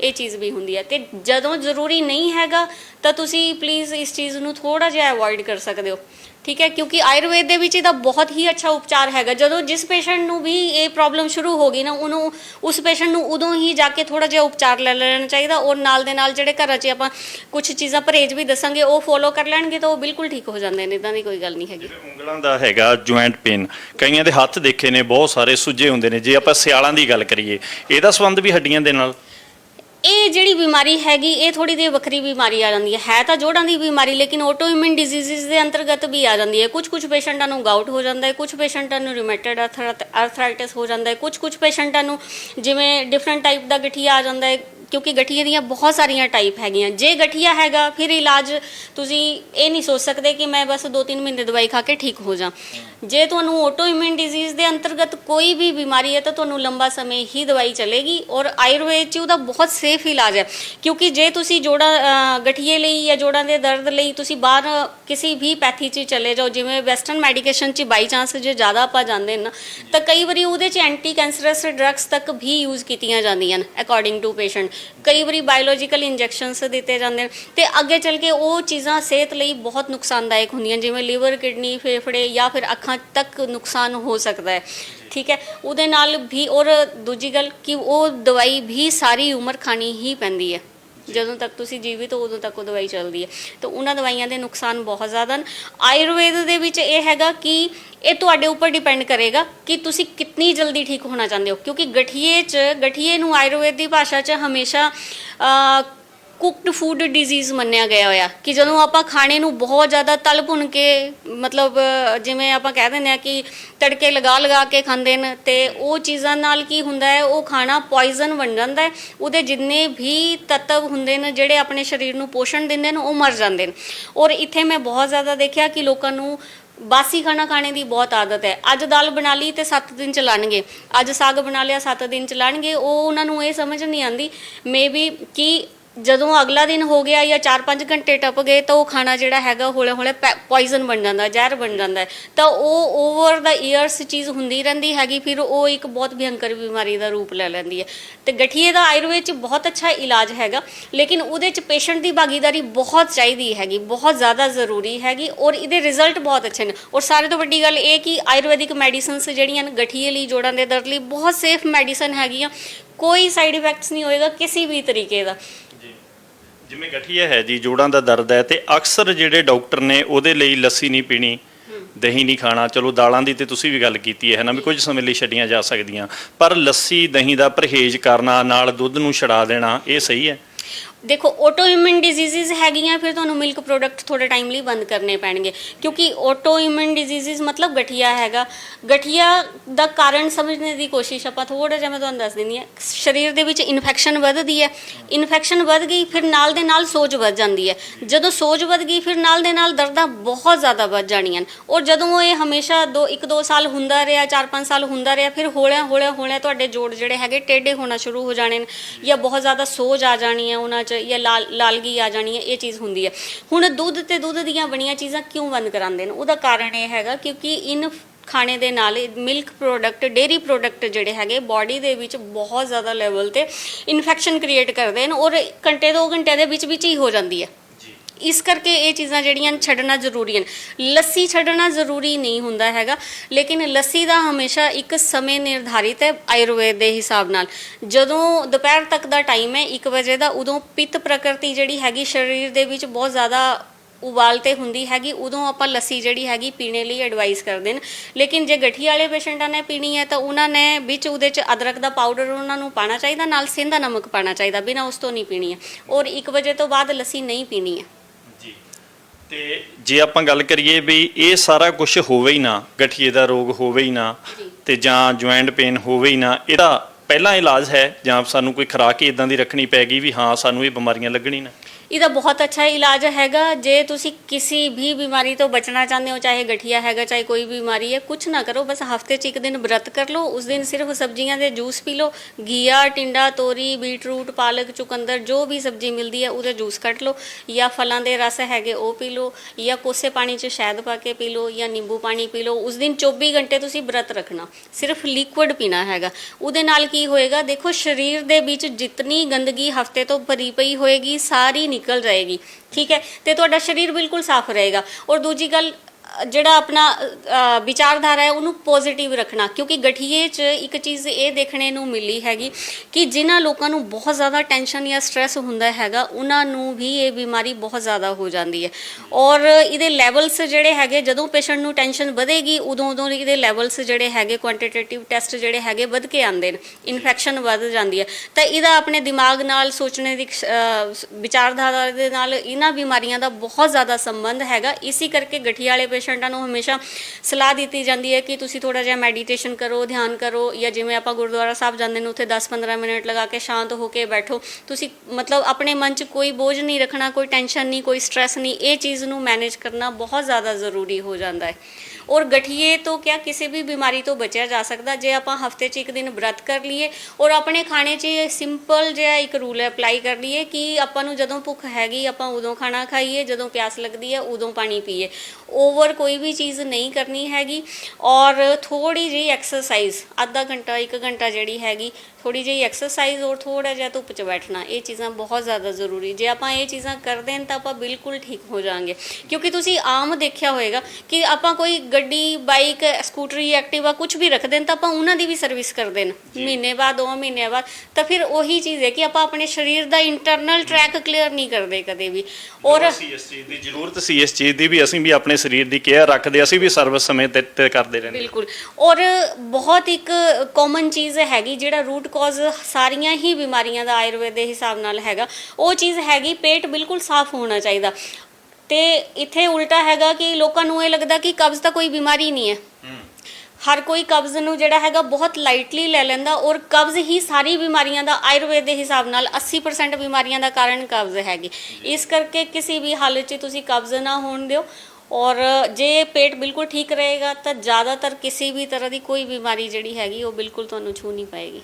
ਇਹ ਚੀਜ਼ ਵੀ ਹੁੰਦੀ ਹੈ ਤੇ ਜਦੋਂ ਜ਼ਰੂਰੀ ਨਹੀਂ ਹੈਗਾ, ਤਾਂ ਤੁਸੀਂ ਪਲੀਜ਼ ਇਸ ਚੀਜ਼ ਨੂੰ ਥੋੜਾ ਜਿਹਾ ਅਵੋਇਡ ਕਰ ਸਕਦੇ ਹੋ। ਠੀਕ ਹੈ? ਕਿਉਂਕਿ ਆਯੁਰਵੇਦ ਦੇ ਵਿੱਚ ਇਹਦਾ ਬਹੁਤ ਹੀ ਅੱਛਾ ਉਪਚਾਰ ਹੈਗਾ। ਜਦੋਂ ਜਿਸ ਪੇਸ਼ੈਂਟ ਨੂੰ ਵੀ ਇਹ ਪ੍ਰੋਬਲਮ ਸ਼ੁਰੂ ਹੋ ਗਈ ਨਾ, ਉਹਨੂੰ ਉਸ ਪੇਸ਼ੈਂਟ ਨੂੰ ਉਦੋਂ ਹੀ ਜਾ ਕੇ ਥੋੜਾ ਜਿਹਾ ਉਪਚਾਰ ਲੈ ਲੈਣਾ ਚਾਹੀਦਾ ਔਰ ਨਾਲ ਦੇ ਨਾਲ ਜਿਹੜੇ ਘਰਾਂ 'ਚ ਆਪਾਂ ਕੁਝ ਚੀਜ਼ਾਂ ਪਰਹੇਜ਼ ਵੀ ਦੱਸਾਂਗੇ, ਉਹ ਫੋਲੋ ਕਰ ਲੈਣਗੇ ਤਾਂ ਉਹ ਬਿਲਕੁਲ ਠੀਕ ਹੋ ਜਾਂਦੇ ਨੇ। ਇਦਾਂ ਦੀ ਕੋਈ ਗੱਲ ਨਹੀਂ ਹੈਗੀ। ਜਿਵੇਂ ਉਂਗਲਾਂ ਦਾ ਹੈਗਾ ਜੁਆਇੰਟ ਪੇਨ ਕਈਆਂ ਦੇ ਹੱਥ ਦੇਖੇ ਨੇ, ਬਹੁਤ ਸਾਰੇ ਸੁੱਜੇ ਹੁੰਦੇ ਨੇ। ਜੇ ਆਪਾਂ ਸਿਆਲਾਂ ਦੀ ਗੱਲ ਕਰੀਏ, ਇਹਦਾ ਸੰਬੰਧ ਵੀ ਹੱਡੀਆਂ ਦੇ ਨਾਲ? ਇਹ ਜਿਹੜੀ ਬਿਮਾਰੀ ਹੈਗੀ, ਇਹ ਥੋੜੀ ਜਿਹੀ ਵੱਖਰੀ ਬਿਮਾਰੀ ਆ ਜਾਂਦੀ ਹੈ। ਹੈ ਤਾਂ ਜੋੜਾਂ ਦੀ ਬਿਮਾਰੀ, ਲੇਕਿਨ ਆਟੋਇਮਿਊਨ ਡਿਜ਼ੀਜ਼ਸ ਦੇ ਅੰਤਰਗਤ ਵੀ ਆ ਜਾਂਦੀ ਹੈ। ਕੁਝ ਕੁਝ ਪੇਸ਼ੈਂਟਾਂ ਨੂੰ ਗਾਊਟ ਹੋ ਜਾਂਦਾ ਹੈ ਕੁਝ ਪੇਸ਼ੈਂਟਾਂ ਨੂੰ ਰਿਊਮੇਟਡ ਆਰਥਰਾਈਟਿਸ ਹੋ ਜਾਂਦਾ ਹੈ ਕੁਝ ਕੁਝ ਪੇਸ਼ੈਂਟਾਂ ਨੂੰ ਜਿਵੇਂ ਡਿਫਰੈਂਟ ਟਾਈਪ ਦਾ ਗਠੀਆ ਆ ਜਾਂਦਾ ਹੈ। ਕਿਉਂਕਿ ਗਠੀਏ ਦੀਆਂ ਬਹੁਤ ਸਾਰੀਆਂ ਟਾਈਪ ਹੈਗੀਆਂ। ਜੇ ਗਠੀਆ ਹੈਗਾ, ਫਿਰ ਇਲਾਜ ਤੁਸੀਂ ਇਹ ਨਹੀਂ ਸੋਚ ਸਕਦੇ ਕਿ ਮੈਂ ਬਸ 2-3 ਮਹੀਨੇ ਦਵਾਈ ਖਾ ਕੇ ਠੀਕ ਹੋ ਜਾ। ਜੇ ਤੁਹਾਨੂੰ ਆਟੋ ਇਮਿਊਨ ਡਿਜ਼ੀਜ਼ ਦੇ ਅੰਤਰਗਤ ਕੋਈ ਵੀ ਬਿਮਾਰੀ ਹੈ, ਤਾਂ ਤੁਹਾਨੂੰ ਲੰਬਾ ਸਮੇਂ ਹੀ ਦਵਾਈ ਚੱਲੇਗੀ ਔਰ ਆਯੁਰਵੇਦ 'ਚ ਉਹਦਾ ਬਹੁਤ ਸੇਫ ਇਲਾਜ ਹੈ। ਕਿਉਂਕਿ ਜੇ ਤੁਸੀਂ ਜੋੜਾਂ ਗਠੀਏ ਲਈ ਜਾਂ ਜੋੜਾਂ ਦੇ ਦਰਦ ਲਈ ਤੁਸੀਂ ਬਾਹਰ ਕਿਸੇ ਵੀ ਪੈਥੀ 'ਚ ਚਲੇ ਜਾਓ, ਜਿਵੇਂ ਵੈਸਟਰਨ ਮੈਡੀਕੇਸ਼ਨ 'ਚ ਬਾਈ ਚਾਂਸ ਜੇ ਜ਼ਿਆਦਾ ਆਪਾਂ ਜਾਂਦੇ ਨਾ, ਤਾਂ ਕਈ ਵਾਰੀ ਉਹਦੇ 'ਚ ਐਂਟੀ ਕੈਂਸਰਸ ਡਰੱਗਸ ਤੱਕ ਵੀ ਯੂਜ਼ ਕੀਤੀਆਂ ਜਾਂਦੀਆਂ ਨੇ ਅਕੋਰਡਿੰਗ ਟੂ ਪੇਸ਼ੈਂਟ ਕਈ ਵਾਰੀ ਬਾਇਓਲੋਜੀਕਲ ਇੰਜੈਕਸ਼ਨਸ ਦਿੱਤੇ ਜਾਂਦੇ ਨੇ ਤੇ ਅੱਗੇ ਚੱਲ ਕੇ ਉਹ ਚੀਜ਼ਾਂ ਸਿਹਤ ਲਈ ਬਹੁਤ ਨੁਕਸਾਨਦਾਇਕ ਹੁੰਦੀਆਂ, ਜਿਵੇਂ ਲੀਵਰ ਕਿਡਨੀ ਫੇਫੜੇ ਜਾਂ ਫਿਰ ਅੱਖਾਂ ਤੱਕ ਨੁਕਸਾਨ ਹੋ ਸਕਦਾ ਹੈ। ਠੀਕ ਹੈ, ਉਹਦੇ ਨਾਲ ਵੀ ਔਰ ਦੂਜੀ ਗੱਲ ਕਿ ਉਹ ਦਵਾਈ ਵੀ ਸਾਰੀ ਉਮਰ ਖਾਣੀ ਹੀ ਪੈਂਦੀ ਹੈ। ਜਦੋਂ ਤੱਕ ਤੁਸੀਂ ਜੀਵਿਤ ਹੋ, ਉਦੋਂ ਤੱਕ ਉਹ ਦਵਾਈ ਚੱਲਦੀ ਹੈ। ਤਾਂ ਉਹਨਾਂ ਦਵਾਈਆਂ ਦੇ ਨੁਕਸਾਨ ਬਹੁਤ ਜ਼ਿਆਦਾ ਹਨ। ਆਯੁਰਵੇਦ ਦੇ ਵਿੱਚ ਇਹ ਹੈਗਾ ਕਿ ਇਹ ਤੁਹਾਡੇ ਉੱਪਰ ਡਿਪੈਂਡ ਕਰੇਗਾ ਕਿ ਤੁਸੀਂ ਕਿੰਨੀ ਜਲਦੀ ਠੀਕ ਹੋਣਾ ਚਾਹੁੰਦੇ ਹੋ। ਕਿਉਂਕਿ ਗਠੀਏ 'ਚ, ਗਠੀਏ ਨੂੰ ਆਯੁਰਵੇਦ ਦੀ ਭਾਸ਼ਾ 'ਚ ਹਮੇਸ਼ਾ ਕੁਕਡ ਫੂਡ ਡਿਜ਼ੀਜ਼ ਮੰਨਿਆ ਗਿਆ ਹੋਇਆ ਕਿ ਜਦੋਂ ਆਪਾਂ ਖਾਣੇ ਨੂੰ ਬਹੁਤ ਜ਼ਿਆਦਾ ਤਲ ਭੁੰਨ ਕੇ, ਮਤਲਬ, ਜਿਵੇਂ ਆਪਾਂ ਕਹਿ ਦਿੰਦੇ ਆ ਕਿ ਤੜਕੇ ਲਗਾ ਲਗਾ ਕੇ ਖਾਂਦੇ ਨੇ, ਤੇ ਉਹ ਚੀਜ਼ਾਂ ਨਾਲ ਕੀ ਹੁੰਦਾ ਹੈ, ਉਹ ਖਾਣਾ ਪੋਇਜ਼ਨ ਬਣ ਜਾਂਦਾ ਹੈ, ਉਹਦੇ ਜਿੰਨੇ ਵੀ ਤੱਤਵ ਹੁੰਦੇ ਨੇ, ਜਿਹੜੇ ਆਪਣੇ ਸਰੀਰ ਨੂੰ ਪੋਸ਼ਣ ਦਿੰਦੇ ਨੇ, ਉਹ ਮਰ ਜਾਂਦੇ ਨੇ। ਔਰ ਇੱਥੇ ਮੈਂ ਬਹੁਤ ਜ਼ਿਆਦਾ ਦੇਖਿਆ ਕਿ ਲੋਕਾਂ ਨੂੰ ਬਾਸੀ ਖਾਣਾ ਖਾਣੇ ਦੀ ਬਹੁਤ ਆਦਤ ਹੈ। ਅੱਜ ਦਾਲ ਬਣਾ ਲਈ ਤੇ 7 ਦਿਨ ਚਲਾਣਗੇ। ਅੱਜ ਸਾਗ ਬਣਾ ਲਿਆ 7 ਦਿਨ ਚਲਾਣਗੇ। ਉਹ ਉਹਨਾਂ ਨੂੰ ਇਹ ਸਮਝ ਨਹੀਂ ਆਂਦੀ ਮੇਬੀ ਕਿ ਜਦੋਂ ਅਗਲਾ ਦਿਨ ਹੋ ਗਿਆ ਜਾਂ 4-5 ਘੰਟੇ ਟੱਪ ਗਏ ਤਾਂ ਉਹ ਖਾਣਾ ਜਿਹੜਾ ਹੈਗਾ ਹੌਲੇ ਹੌਲੇ ਪੋਇਜ਼ਨ ਬਣ ਜਾਂਦਾ, ਜ਼ਹਿਰ ਬਣ ਜਾਂਦਾ ਤਾਂ ਉਹ ਓਵਰ ਦਾ ਇਅਰਸ ਚੀਜ਼ ਹੁੰਦੀ ਰਹਿੰਦੀ ਹੈਗੀ, ਫਿਰ ਉਹ ਇੱਕ ਬਹੁਤ ਭਿਅੰਕਰ ਬਿਮਾਰੀ ਦਾ ਰੂਪ ਲੈ ਲੈਂਦੀ ਹੈ। ਤੇ ਗਠੀਏ ਦਾ ਆਯੁਰਵੇਦ ਚ ਬਹੁਤ ਅੱਛਾ ਇਲਾਜ ਹੈਗਾ, ਲੇਕਿਨ ਉਹਦੇ ਚ ਪੇਸ਼ੈਂਟ ਦੀ ਭਾਗੀਦਾਰੀ ਬਹੁਤ ਚਾਹੀਦੀ ਹੈਗੀ, ਬਹੁਤ ਜ਼ਿਆਦਾ ਜ਼ਰੂਰੀ ਹੈਗੀ ਔਰ ਇਹਦੇ ਰਿਜ਼ਲਟ ਬਹੁਤ ਅੱਛੇ ਨੇ। ਔਰ ਸਾਰੇ ਤੋਂ ਵੱਡੀ ਗੱਲ ਇਹ ਕਿ ਆਯੁਰਵੈਦਿਕ ਮੈਡੀਸਿਨਸ ਜਿਹੜੀਆਂ ਨੇ ਗਠੀਏ ਲਈ, ਜੋੜਾਂ ਦੇ ਦਰਦ ਲਈ, ਬਹੁਤ ਸੇਫ ਮੈਡੀਸਨ ਹੈਗੀਆਂ। ਕੋਈ ਸਾਈਡ ਇਫੈਕਟਸ ਨਹੀਂ ਹੋਏਗਾ, ਕਿਸੇ ਵੀ ਤਰੀਕੇ ਦਾ। ਜਿਵੇਂ ਗਠੀਆ ਹੈ ਜੀ ਜੋੜਾਂ ਦਾ ਦਰਦ ਹੈ ਤੇ ਅਕਸਰ ਜਿਹੜੇ ਡਾਕਟਰ ਨੇ ਉਹਦੇ ਲਈ ਲੱਸੀ ਨਹੀਂ ਪੀਣੀ ਦਹੀਂ ਨਹੀਂ ਖਾਣਾ ਚਲੋ ਦਾਲਾਂ ਦੀ ਤੇ ਤੁਸੀਂ ਵੀ ਗੱਲ ਕੀਤੀ ਹੈ ਨਾ ਵੀ ਕੁਝ ਸਮੇਂ ਲਈ ਛੱਡੀਆਂ ਜਾ ਸਕਦੀਆਂ। ਪਰ ਲੱਸੀ ਦਹੀਂ ਦਾ ਪਰਹੇਜ਼ ਕਰਨਾ ਨਾਲ ਦੁੱਧ ਨੂੰ ਛਡਾ ਦੇਣਾ ਇਹ ਸਹੀ ਹੈ। ਦੇਖੋ ਆਟੋ ਇਮਿਊਨ ਡਿਜ਼ੀਜ਼ਸ ਹੈਗੀਆਂ, ਫਿਰ ਤੁਹਾਨੂੰ ਮਿਲਕ ਪ੍ਰੋਡਕਟ ਥੋੜੇ ਟਾਈਮ ਲਈ ਬੰਦ ਕਰਨੇ ਪੈਣਗੇ। ਕਿਉਂਕਿ ਆਟੋ ਇਮਿਊਨ ਡਿਜ਼ੀਜ਼ਸ ਮਤਲਬ ਗਠੀਆ ਹੈਗਾ। ਗਠੀਆ ਦਾ ਕਾਰਨ ਸਮਝਣ ਦੀ ਕੋਸ਼ਿਸ਼ ਆਪਾਂ ਥੋੜਾ ਜਿਹਾ ਮੈਂ ਤੁਹਾਨੂੰ ਦੱਸ ਦਿੰਦੀ ਹਾਂ। ਸਰੀਰ ਦੇ ਵਿੱਚ ਇਨਫੈਕਸ਼ਨ ਵੱਧਦੀ ਹੈ। ਇਨਫੈਕਸ਼ਨ ਵੱਧ ਗਈ, ਫਿਰ ਨਾਲ ਦੇ ਨਾਲ ਸੋਜ ਵੱਧ ਜਾਂਦੀ ਹੈ। ਜਦੋਂ ਸੋਜ ਵੱਧ ਗਈ, ਫਿਰ ਨਾਲ ਦੇ ਨਾਲ ਦਰਦਾਂ ਬਹੁਤ ਜ਼ਿਆਦਾ ਵੱਧ ਜਾਣੀਆਂ ਔਰ ਜਦੋਂ ਇਹ ਹਮੇਸ਼ਾ 2 1 2 ਸਾਲ ਹੁੰਦਾ ਰਿਹਾ 4 5 ਸਾਲ ਹੁੰਦਾ ਰਿਹਾ, ਫਿਰ ਹੌਲਿਆਂ ਹੌਲਿਆਂ ਹੌਲਿਆਂ ਤੁਹਾਡੇ ਜੋੜ ਜਿਹੜੇ ਹੈਗੇ, ਟੇਢੇ ਹੋਣਾ ਸ਼ੁਰੂ ਹੋ ਜਾਣੇ ਨੇ ਜਾਂ ਬਹੁਤ ਜ਼ਿਆਦਾ ਸੋਜ ਆ ਜਾਣੀ ਹੈ, ਉਹਨਾਂ 'ਚ ਜਾਂ ਲਾਲ ਲਾਲਗੀ ਆ ਜਾਣੀ ਹੈ, ਇਹ ਚੀਜ਼ ਹੁੰਦੀ ਹੈ। ਹੁਣ ਦੁੱਧ ਤੇ ਦੁੱਧ ਦੀਆਂ ਬਣੀਆਂ ਚੀਜ਼ਾਂ ਕਿਉਂ ਬੰਦ ਕਰਾਉਂਦੇ ਨੇ? ਉਹਦਾ ਕਾਰਨ ਇਹ ਹੈਗਾ ਕਿਉਂਕਿ ਇਨ ਖਾਣੇ ਦੇ ਨਾਲ ਮਿਲਕ ਪ੍ਰੋਡਕਟ ਡੇਰੀ ਪ੍ਰੋਡਕਟ ਜਿਹੜੇ ਹੈਗੇ ਬਾਡੀ ਦੇ ਵਿੱਚ ਬਹੁਤ ਜ਼ਿਆਦਾ ਲੈਵਲ ਤੇ ਇਨਫੈਕਸ਼ਨ ਕ੍ਰੀਏਟ ਕਰਦੇ ਨੇ ਔਰ ਘੰਟੇ 2 ਘੰਟੇ ਦੇ ਵਿੱਚ ਵਿੱਚ ਹੀ ਹੋ ਜਾਂਦੀ ਹੈ। ਇਸ ਕਰਕੇ ਇਹ ਚੀਜ਼ਾਂ ਜਿਹੜੀਆਂ ਛੱਡਣਾ ਜ਼ਰੂਰੀ ਹਨ। ਲੱਸੀ ਛੱਡਣਾ ਜ਼ਰੂਰੀ ਨਹੀਂ ਹੁੰਦਾ ਹੈਗਾ, ਲੇਕਿਨ ਲੱਸੀ ਦਾ ਹਮੇਸ਼ਾ ਇੱਕ ਸਮੇਂ ਨਿਰਧਾਰਿਤ ਹੈ ਆਯੁਰਵੇਦ ਦੇ ਹਿਸਾਬ ਨਾਲ। ਜਦੋਂ ਦੁਪਹਿਰ ਤੱਕ ਦਾ ਟਾਈਮ ਹੈ 1 ਵਜੇ ਦਾ, ਉਦੋਂ ਪਿੱਤ ਪ੍ਰਕਿਰਤੀ ਜਿਹੜੀ ਹੈਗੀ ਸਰੀਰ ਦੇ ਵਿੱਚ ਬਹੁਤ ਜ਼ਿਆਦਾ ਉਬਾਲ ਤੇ ਹੁੰਦੀ ਹੈਗੀ, ਉਦੋਂ ਆਪਾਂ ਲੱਸੀ ਜਿਹੜੀ ਹੈਗੀ ਪੀਣੇ ਲਈ ਐਡਵਾਈਸ ਕਰਦੇ ਨੇ। ਲੇਕਿਨ ਜੇ ਗਠੀ ਵਾਲੇ ਪੇਸ਼ੈਂਟਾਂ ਨੇ ਪੀਣੀ ਹੈ, ਤਾਂ ਉਹਨਾਂ ਨੇ ਵਿੱਚ ਉਹਦੇ ਚ ਅਦਰਕ ਦਾ ਪਾਊਡਰ ਉਹਨਾਂ ਨੂੰ ਪਾਣਾ ਚਾਹੀਦਾ, ਨਾਲ ਸਿੰਧਾ ਨਮਕ ਪਾਣਾ ਚਾਹੀਦਾ, ਬਿਨਾਂ ਉਸ ਤੋਂ ਨਹੀਂ ਪੀਣੀ ਹੈ। ਔਰ 1 ਵਜੇ ਤੋਂ ਬਾਅਦ ਲੱਸੀ ਨਹੀਂ ਪੀਣੀ ਹੈ। ਤੇ ਜੇ ਆਪਾਂ ਗੱਲ ਕਰੀਏ ਵੀ ਇਹ ਸਾਰਾ ਕੁਝ ਹੋਵੇ ਹੀ ਨਾ ਗਠੀਏ ਦਾ ਰੋਗ ਹੋਵੇ ਹੀ ਨਾ। ਤੇ ਜਾਂ ਜੁਆਇੰਟ ਪੇਨ ਹੋਵੇ ਹੀ ਨਾ ਇਹਦਾ ਪਹਿਲਾ ਇਲਾਜ ਹੈ ਜਾਂ ਸਾਨੂੰ ਕੋਈ ਖੁਰਾਕ ਇਦਾਂ ਦੀ ਰੱਖਣੀ ਪੈਗੀ ਵੀ ਹਾਂ ਸਾਨੂੰ ਇਹ ਬਿਮਾਰੀਆਂ ਲੱਗਣੀ ਨਾ ਇਹਦਾ ਬਹੁਤ ਅੱਛਾ ਇਲਾਜ ਹੈਗਾ। ਜੇ ਤੁਸੀਂ ਕਿਸੇ ਵੀ ਬਿਮਾਰੀ ਤੋਂ ਬਚਣਾ ਚਾਹੁੰਦੇ ਹੋ, ਚਾਹੇ ਗਠੀਆ ਹੈਗਾ, ਚਾਹੇ ਕੋਈ ਬਿਮਾਰੀ ਹੈ ਕੁਝ ਨਾ ਕਰੋ, ਬਸ ਹਫ਼ਤੇ 'ਚ ਇੱਕ ਦਿਨ ਵਰਤ ਕਰ ਲਓ। ਉਸ ਦਿਨ ਸਿਰਫ ਸਬਜ਼ੀਆਂ ਦੇ ਜੂਸ ਪੀ ਲਓ। ਘੀਆ, ਟਿੰਡਾ, ਤੋਰੀ, ਬੀਟਰੂਟ, ਪਾਲਕ, ਚੁਕੰਦਰ, ਜੋ ਵੀ ਸਬਜ਼ੀ ਮਿਲਦੀ ਹੈ, ਉਹਦਾ ਜੂਸ ਕੱਢ ਲਓ। ਜਾਂ ਫਲਾਂ ਦੇ ਰਸ ਹੈਗੇ, ਉਹ ਪੀ ਲਓ। ਜਾਂ ਕੋਸੇ ਪਾਣੀ 'ਚ ਸ਼ਹਿਦ ਪਾ ਕੇ ਪੀ ਲਓ, ਜਾਂ ਨਿੰਬੂ ਪਾਣੀ ਪੀ ਲਓ। ਉਸ ਦਿਨ 24 ਘੰਟੇ ਤੁਸੀਂ ਵਰਤ ਰੱਖਣਾ। ਸਿਰਫ ਲਿਕੁਇਡ ਪੀਣਾ ਹੈਗਾ। ਉਹਦੇ ਨਾਲ ਕੀ ਹੋਏਗਾ? ਦੇਖੋ, ਸਰੀਰ ਦੇ ਵਿੱਚ ਜਿਤਨੀ ਗੰਦਗੀ ਹਫ਼ਤੇ ਤੋਂ ਭਰੀ ਪਈ ਹੋਏਗੀ, ਸਾਰੀ ਨਿਕਲ ਜਾਏਗੀ ਠੀਕ ਹੈ? ਤੇ ਤੁਹਾਡਾ ਸਰੀਰ ਬਿਲਕੁਲ ਸਾਫ਼ ਰਹੇਗਾ। ਔਰ ਦੂਜੀ ਗੱਲ ਜਿਹੜਾ ਆਪਣਾ ਵਿਚਾਰਧਾਰਾ ਹੈ, ਉਹਨੂੰ ਪੋਜ਼ਿਟਿਵ ਰੱਖਣਾ। ਕਿਉਂਕਿ ਗਠੀਏ 'ਚ ਇੱਕ ਚੀਜ਼ ਇਹ ਦੇਖਣੇ ਨੂੰ ਮਿਲੀ ਹੈਗੀ ਕਿ ਜਿਨ੍ਹਾਂ ਲੋਕਾਂ ਨੂੰ ਬਹੁਤ ਜ਼ਿਆਦਾ ਟੈਨਸ਼ਨ ਜਾਂ ਸਟ੍ਰੈਸ ਹੁੰਦਾ ਹੈਗਾ, ਉਹਨਾਂ ਨੂੰ ਵੀ ਇਹ ਬਿਮਾਰੀ ਬਹੁਤ ਜ਼ਿਆਦਾ ਹੋ ਜਾਂਦੀ ਹੈ। ਔਰ ਇਹਦੇ ਲੈਵਲਸ ਜਿਹੜੇ ਹੈਗੇ, ਜਦੋਂ ਪੇਸ਼ੈਂਟ ਨੂੰ ਟੈਨਸ਼ਨ ਵਧੇਗੀ, ਉਦੋਂ ਉਦੋਂ ਇਹਦੇ ਲੈਵਲਸ ਜਿਹੜੇ ਹੈਗੇ ਕੁਆਂਟੀਟੇਟਿਵ ਟੈਸਟ ਜਿਹੜੇ ਹੈਗੇ ਵੱਧ ਕੇ ਆਉਂਦੇ ਨੇ। ਇਨਫੈਕਸ਼ਨ ਵੱਧ ਜਾਂਦੀ ਹੈ। ਤਾਂ ਇਹਦਾ ਆਪਣੇ ਦਿਮਾਗ ਨਾਲ ਸੋਚਣੇ ਦੀ ਵਿਚਾਰਧਾਰਾ ਦੇ ਨਾਲ ਇਹਨਾਂ ਬਿਮਾਰੀਆਂ ਦਾ ਬਹੁਤ ਜ਼ਿਆਦਾ ਸੰਬੰਧ ਹੈਗਾ। ਇਸੇ ਕਰਕੇ ਗਠੀਆ ਵਾਲੇ ਪੇਸ਼ੈਂਟ ਪੇਸ਼ੈਂਟਾਂ ਨੂੰ ਹਮੇਸ਼ਾ ਸਲਾਹ ਦਿੱਤੀ ਜਾਂਦੀ ਹੈ ਕਿ ਤੁਸੀਂ ਥੋੜਾ ਜਿਹਾ ਮੈਡੀਟੇਸ਼ਨ ਕਰੋ, ਧਿਆਨ ਕਰੋ ਜਾਂ ਜਿਵੇਂ ਆਪਾਂ ਗੁਰਦੁਆਰਾ ਸਾਹਿਬ ਜਾਂਦੇ ਨੇ, ਉੱਥੇ 10-15 ਮਿੰਟ ਲਗਾ ਕੇ ਸ਼ਾਂਤ ਹੋ ਕੇ ਬੈਠੋ। ਤੁਸੀਂ ਮਤਲਬ ਆਪਣੇ ਮਨ 'ਚ ਕੋਈ ਬੋਝ ਨਹੀਂ ਰੱਖਣਾ, ਕੋਈ ਟੈਨਸ਼ਨ ਨਹੀਂ, ਕੋਈ ਸਟ੍ਰੈਸ ਨਹੀਂ, ਇਹ ਚੀਜ਼ ਨੂੰ ਮੈਨੇਜ ਕਰਨਾ ਬਹੁਤ ਜ਼ਿਆਦਾ ਜ਼ਰੂਰੀ ਹੋ ਜਾਂਦਾ ਹੈ। ਔਰ ਗਠੀਏ ਤੋਂ ਕਿਆ ਕਿਸੇ ਵੀ ਬਿਮਾਰੀ ਤੋਂ ਬਚਿਆ ਜਾ ਸਕਦਾ, ਜੇ ਆਪਾਂ ਹਫ਼ਤੇ 'ਚ ਇੱਕ ਦਿਨ ਵਰਤ ਕਰ ਲਈਏ ਔਰ ਆਪਣੇ ਖਾਣੇ 'ਚ ਸਿੰਪਲ ਜਿਹਾ ਇੱਕ ਰੂਲ ਅਪਲਾਈ ਕਰ ਲਈਏ ਕਿ ਆਪਾਂ ਨੂੰ ਜਦੋਂ ਭੁੱਖ ਹੈਗੀ ਆਪਾਂ ਉਦੋਂ ਖਾਣਾ ਖਾਈਏ, ਜਦੋਂ ਪਿਆਸ ਲੱਗਦੀ ਹੈ ਉਦੋਂ ਪਾਣੀ ਪੀਏ। ਓਵਰ ਕੋਈ ਵੀ ਚੀਜ਼ ਨਹੀਂ ਕਰਨੀ ਹੈਗੀ ਔਰ ਥੋੜੀ ਜਿਹੀ ਐਕਸਰਸਾਈਜ਼ ਅੱਧਾ ਘੰਟਾ, ਇੱਕ ਘੰਟਾ ਜਿਹੜੀ ਹੈਗੀ ਥੋੜੀ ਜਿਹੀ ਐਕਸਰਸਾਈਜ਼ ਔਰ ਥੋੜਾ ਜਿਹਾ ਧੁੱਪ 'ਚ ਬੈਠਣਾ ਇਹ ਚੀਜ਼ਾਂ ਬਹੁਤ ਜ਼ਿਆਦਾ ਜ਼ਰੂਰੀ। ਜੇ ਆਪਾਂ ਇਹ ਚੀਜ਼ਾਂ ਕਰਦੇ ਹਾਂ ਤਾਂ ਆਪਾਂ ਬਿਲਕੁਲ ਠੀਕ ਹੋ ਜਾਾਂਗੇ ਕਿਉਂਕਿ ਤੁਸੀਂ ਆਮ ਦੇਖਿਆ ਹੋਵੇਗਾ ਕਿ ਆਪਾਂ ਕੋਈ ਗੱਡੀ ਬਾਈਕ ਸਕੂਟਰੀ ਐਕਟਿਵਾ ਕੁਝ ਵੀ ਰੱਖਦੇ ਨੇ ਤਾਂ ਆਪਾਂ ਉਹਨਾਂ ਦੀ ਵੀ ਸਰਵਿਸ ਕਰਦੇ ਨੇ ਮਹੀਨੇ ਬਾਅਦ ਦੋ ਮਹੀਨੇ ਬਾਅਦ ਤਾਂ ਫਿਰ ਉਹੀ ਚੀਜ਼ ਹੈ ਕਿ ਆਪਾਂ ਆਪਣੇ ਸਰੀਰ ਦਾ ਇੰਟਰਨਲ ਟਰੈਕ ਕਲੀਅਰ ਨਹੀਂ ਕਰਦੇ ਕਦੇ ਵੀ। ਔਰ ਅਸੀਂ ਇਸ ਚੀਜ਼ ਦੀ ਜ਼ਰੂਰਤ ਸੀ ਇਸ ਚੀਜ਼ ਦੀ ਵੀ ਅਸੀਂ ਵੀ ਆਪਣੇ ਸਰੀਰ ਦੀ ਕੇਅਰ ਰੱਖਦੇ ਅਸੀਂ ਵੀ ਸਰਵਿਸ ਸਮੇਂ ਤੇ ਤੇ ਕਰਦੇ ਰਹਿੰਦੇ। ਬਿਲਕੁਲ। ਔਰ ਬਹੁਤ ਇੱਕ ਕਾਮਨ ਚੀਜ਼ ਹੈਗੀ ਜਿਹੜਾ ਰੂਟ ਕਾਜ਼ ਸਾਰੀਆਂ ਹੀ ਬਿਮਾਰੀਆਂ ਦਾ ਆਯੁਰਵੇਦ ਦੇ ਹਿਸਾਬ ਨਾਲ ਹੈਗਾ। ਉਹ ਚੀਜ਼ ਹੈਗੀ ਪੇਟ ਬਿਲਕੁਲ ਸਾਫ਼ ਹੋਣਾ ਚਾਹੀਦਾ। ਤੇ ਇੱਥੇ ਉਲਟਾ ਹੈਗਾ ਕਿ ਲੋਕਾਂ ਨੂੰ ਇਹ ਲੱਗਦਾ ਕਿ ਕਬਜ਼ ਤਾਂ ਕੋਈ ਬਿਮਾਰੀ ਨਹੀਂ ਹੈ। ਹਰ ਕੋਈ ਕਬਜ਼ ਨੂੰ ਜਿਹੜਾ ਹੈਗਾ ਬਹੁਤ ਲਾਈਟਲੀ ਲੈ ਲੈਂਦਾ ਔਰ ਕਬਜ਼ ਹੀ ਸਾਰੀ ਬਿਮਾਰੀਆਂ ਦਾ ਆਯੁਰਵੇਦ ਦੇ ਹਿਸਾਬ ਨਾਲ 80% ਬਿਮਾਰੀਆਂ ਦਾ ਕਾਰਨ ਕਬਜ਼ ਹੈਗੀ। ਇਸ ਕਰਕੇ ਕਿਸੇ ਵੀ ਹਾਲਤ 'ਚ ਤੁਸੀਂ ਕਬਜ਼ ਨਾ ਹੋਣ ਦਿਓ ਔਰ ਜੇ ਪੇਟ ਬਿਲਕੁਲ ਠੀਕ ਰਹੇਗਾ ਤਾਂ ਜ਼ਿਆਦਾਤਰ ਕਿਸੇ ਵੀ ਤਰ੍ਹਾਂ ਦੀ ਕੋਈ ਬਿਮਾਰੀ ਜਿਹੜੀ ਹੈਗੀ ਉਹ ਬਿਲਕੁਲ ਤੁਹਾਨੂੰ ਛੂ ਨਹੀਂ ਪਾਏਗੀ।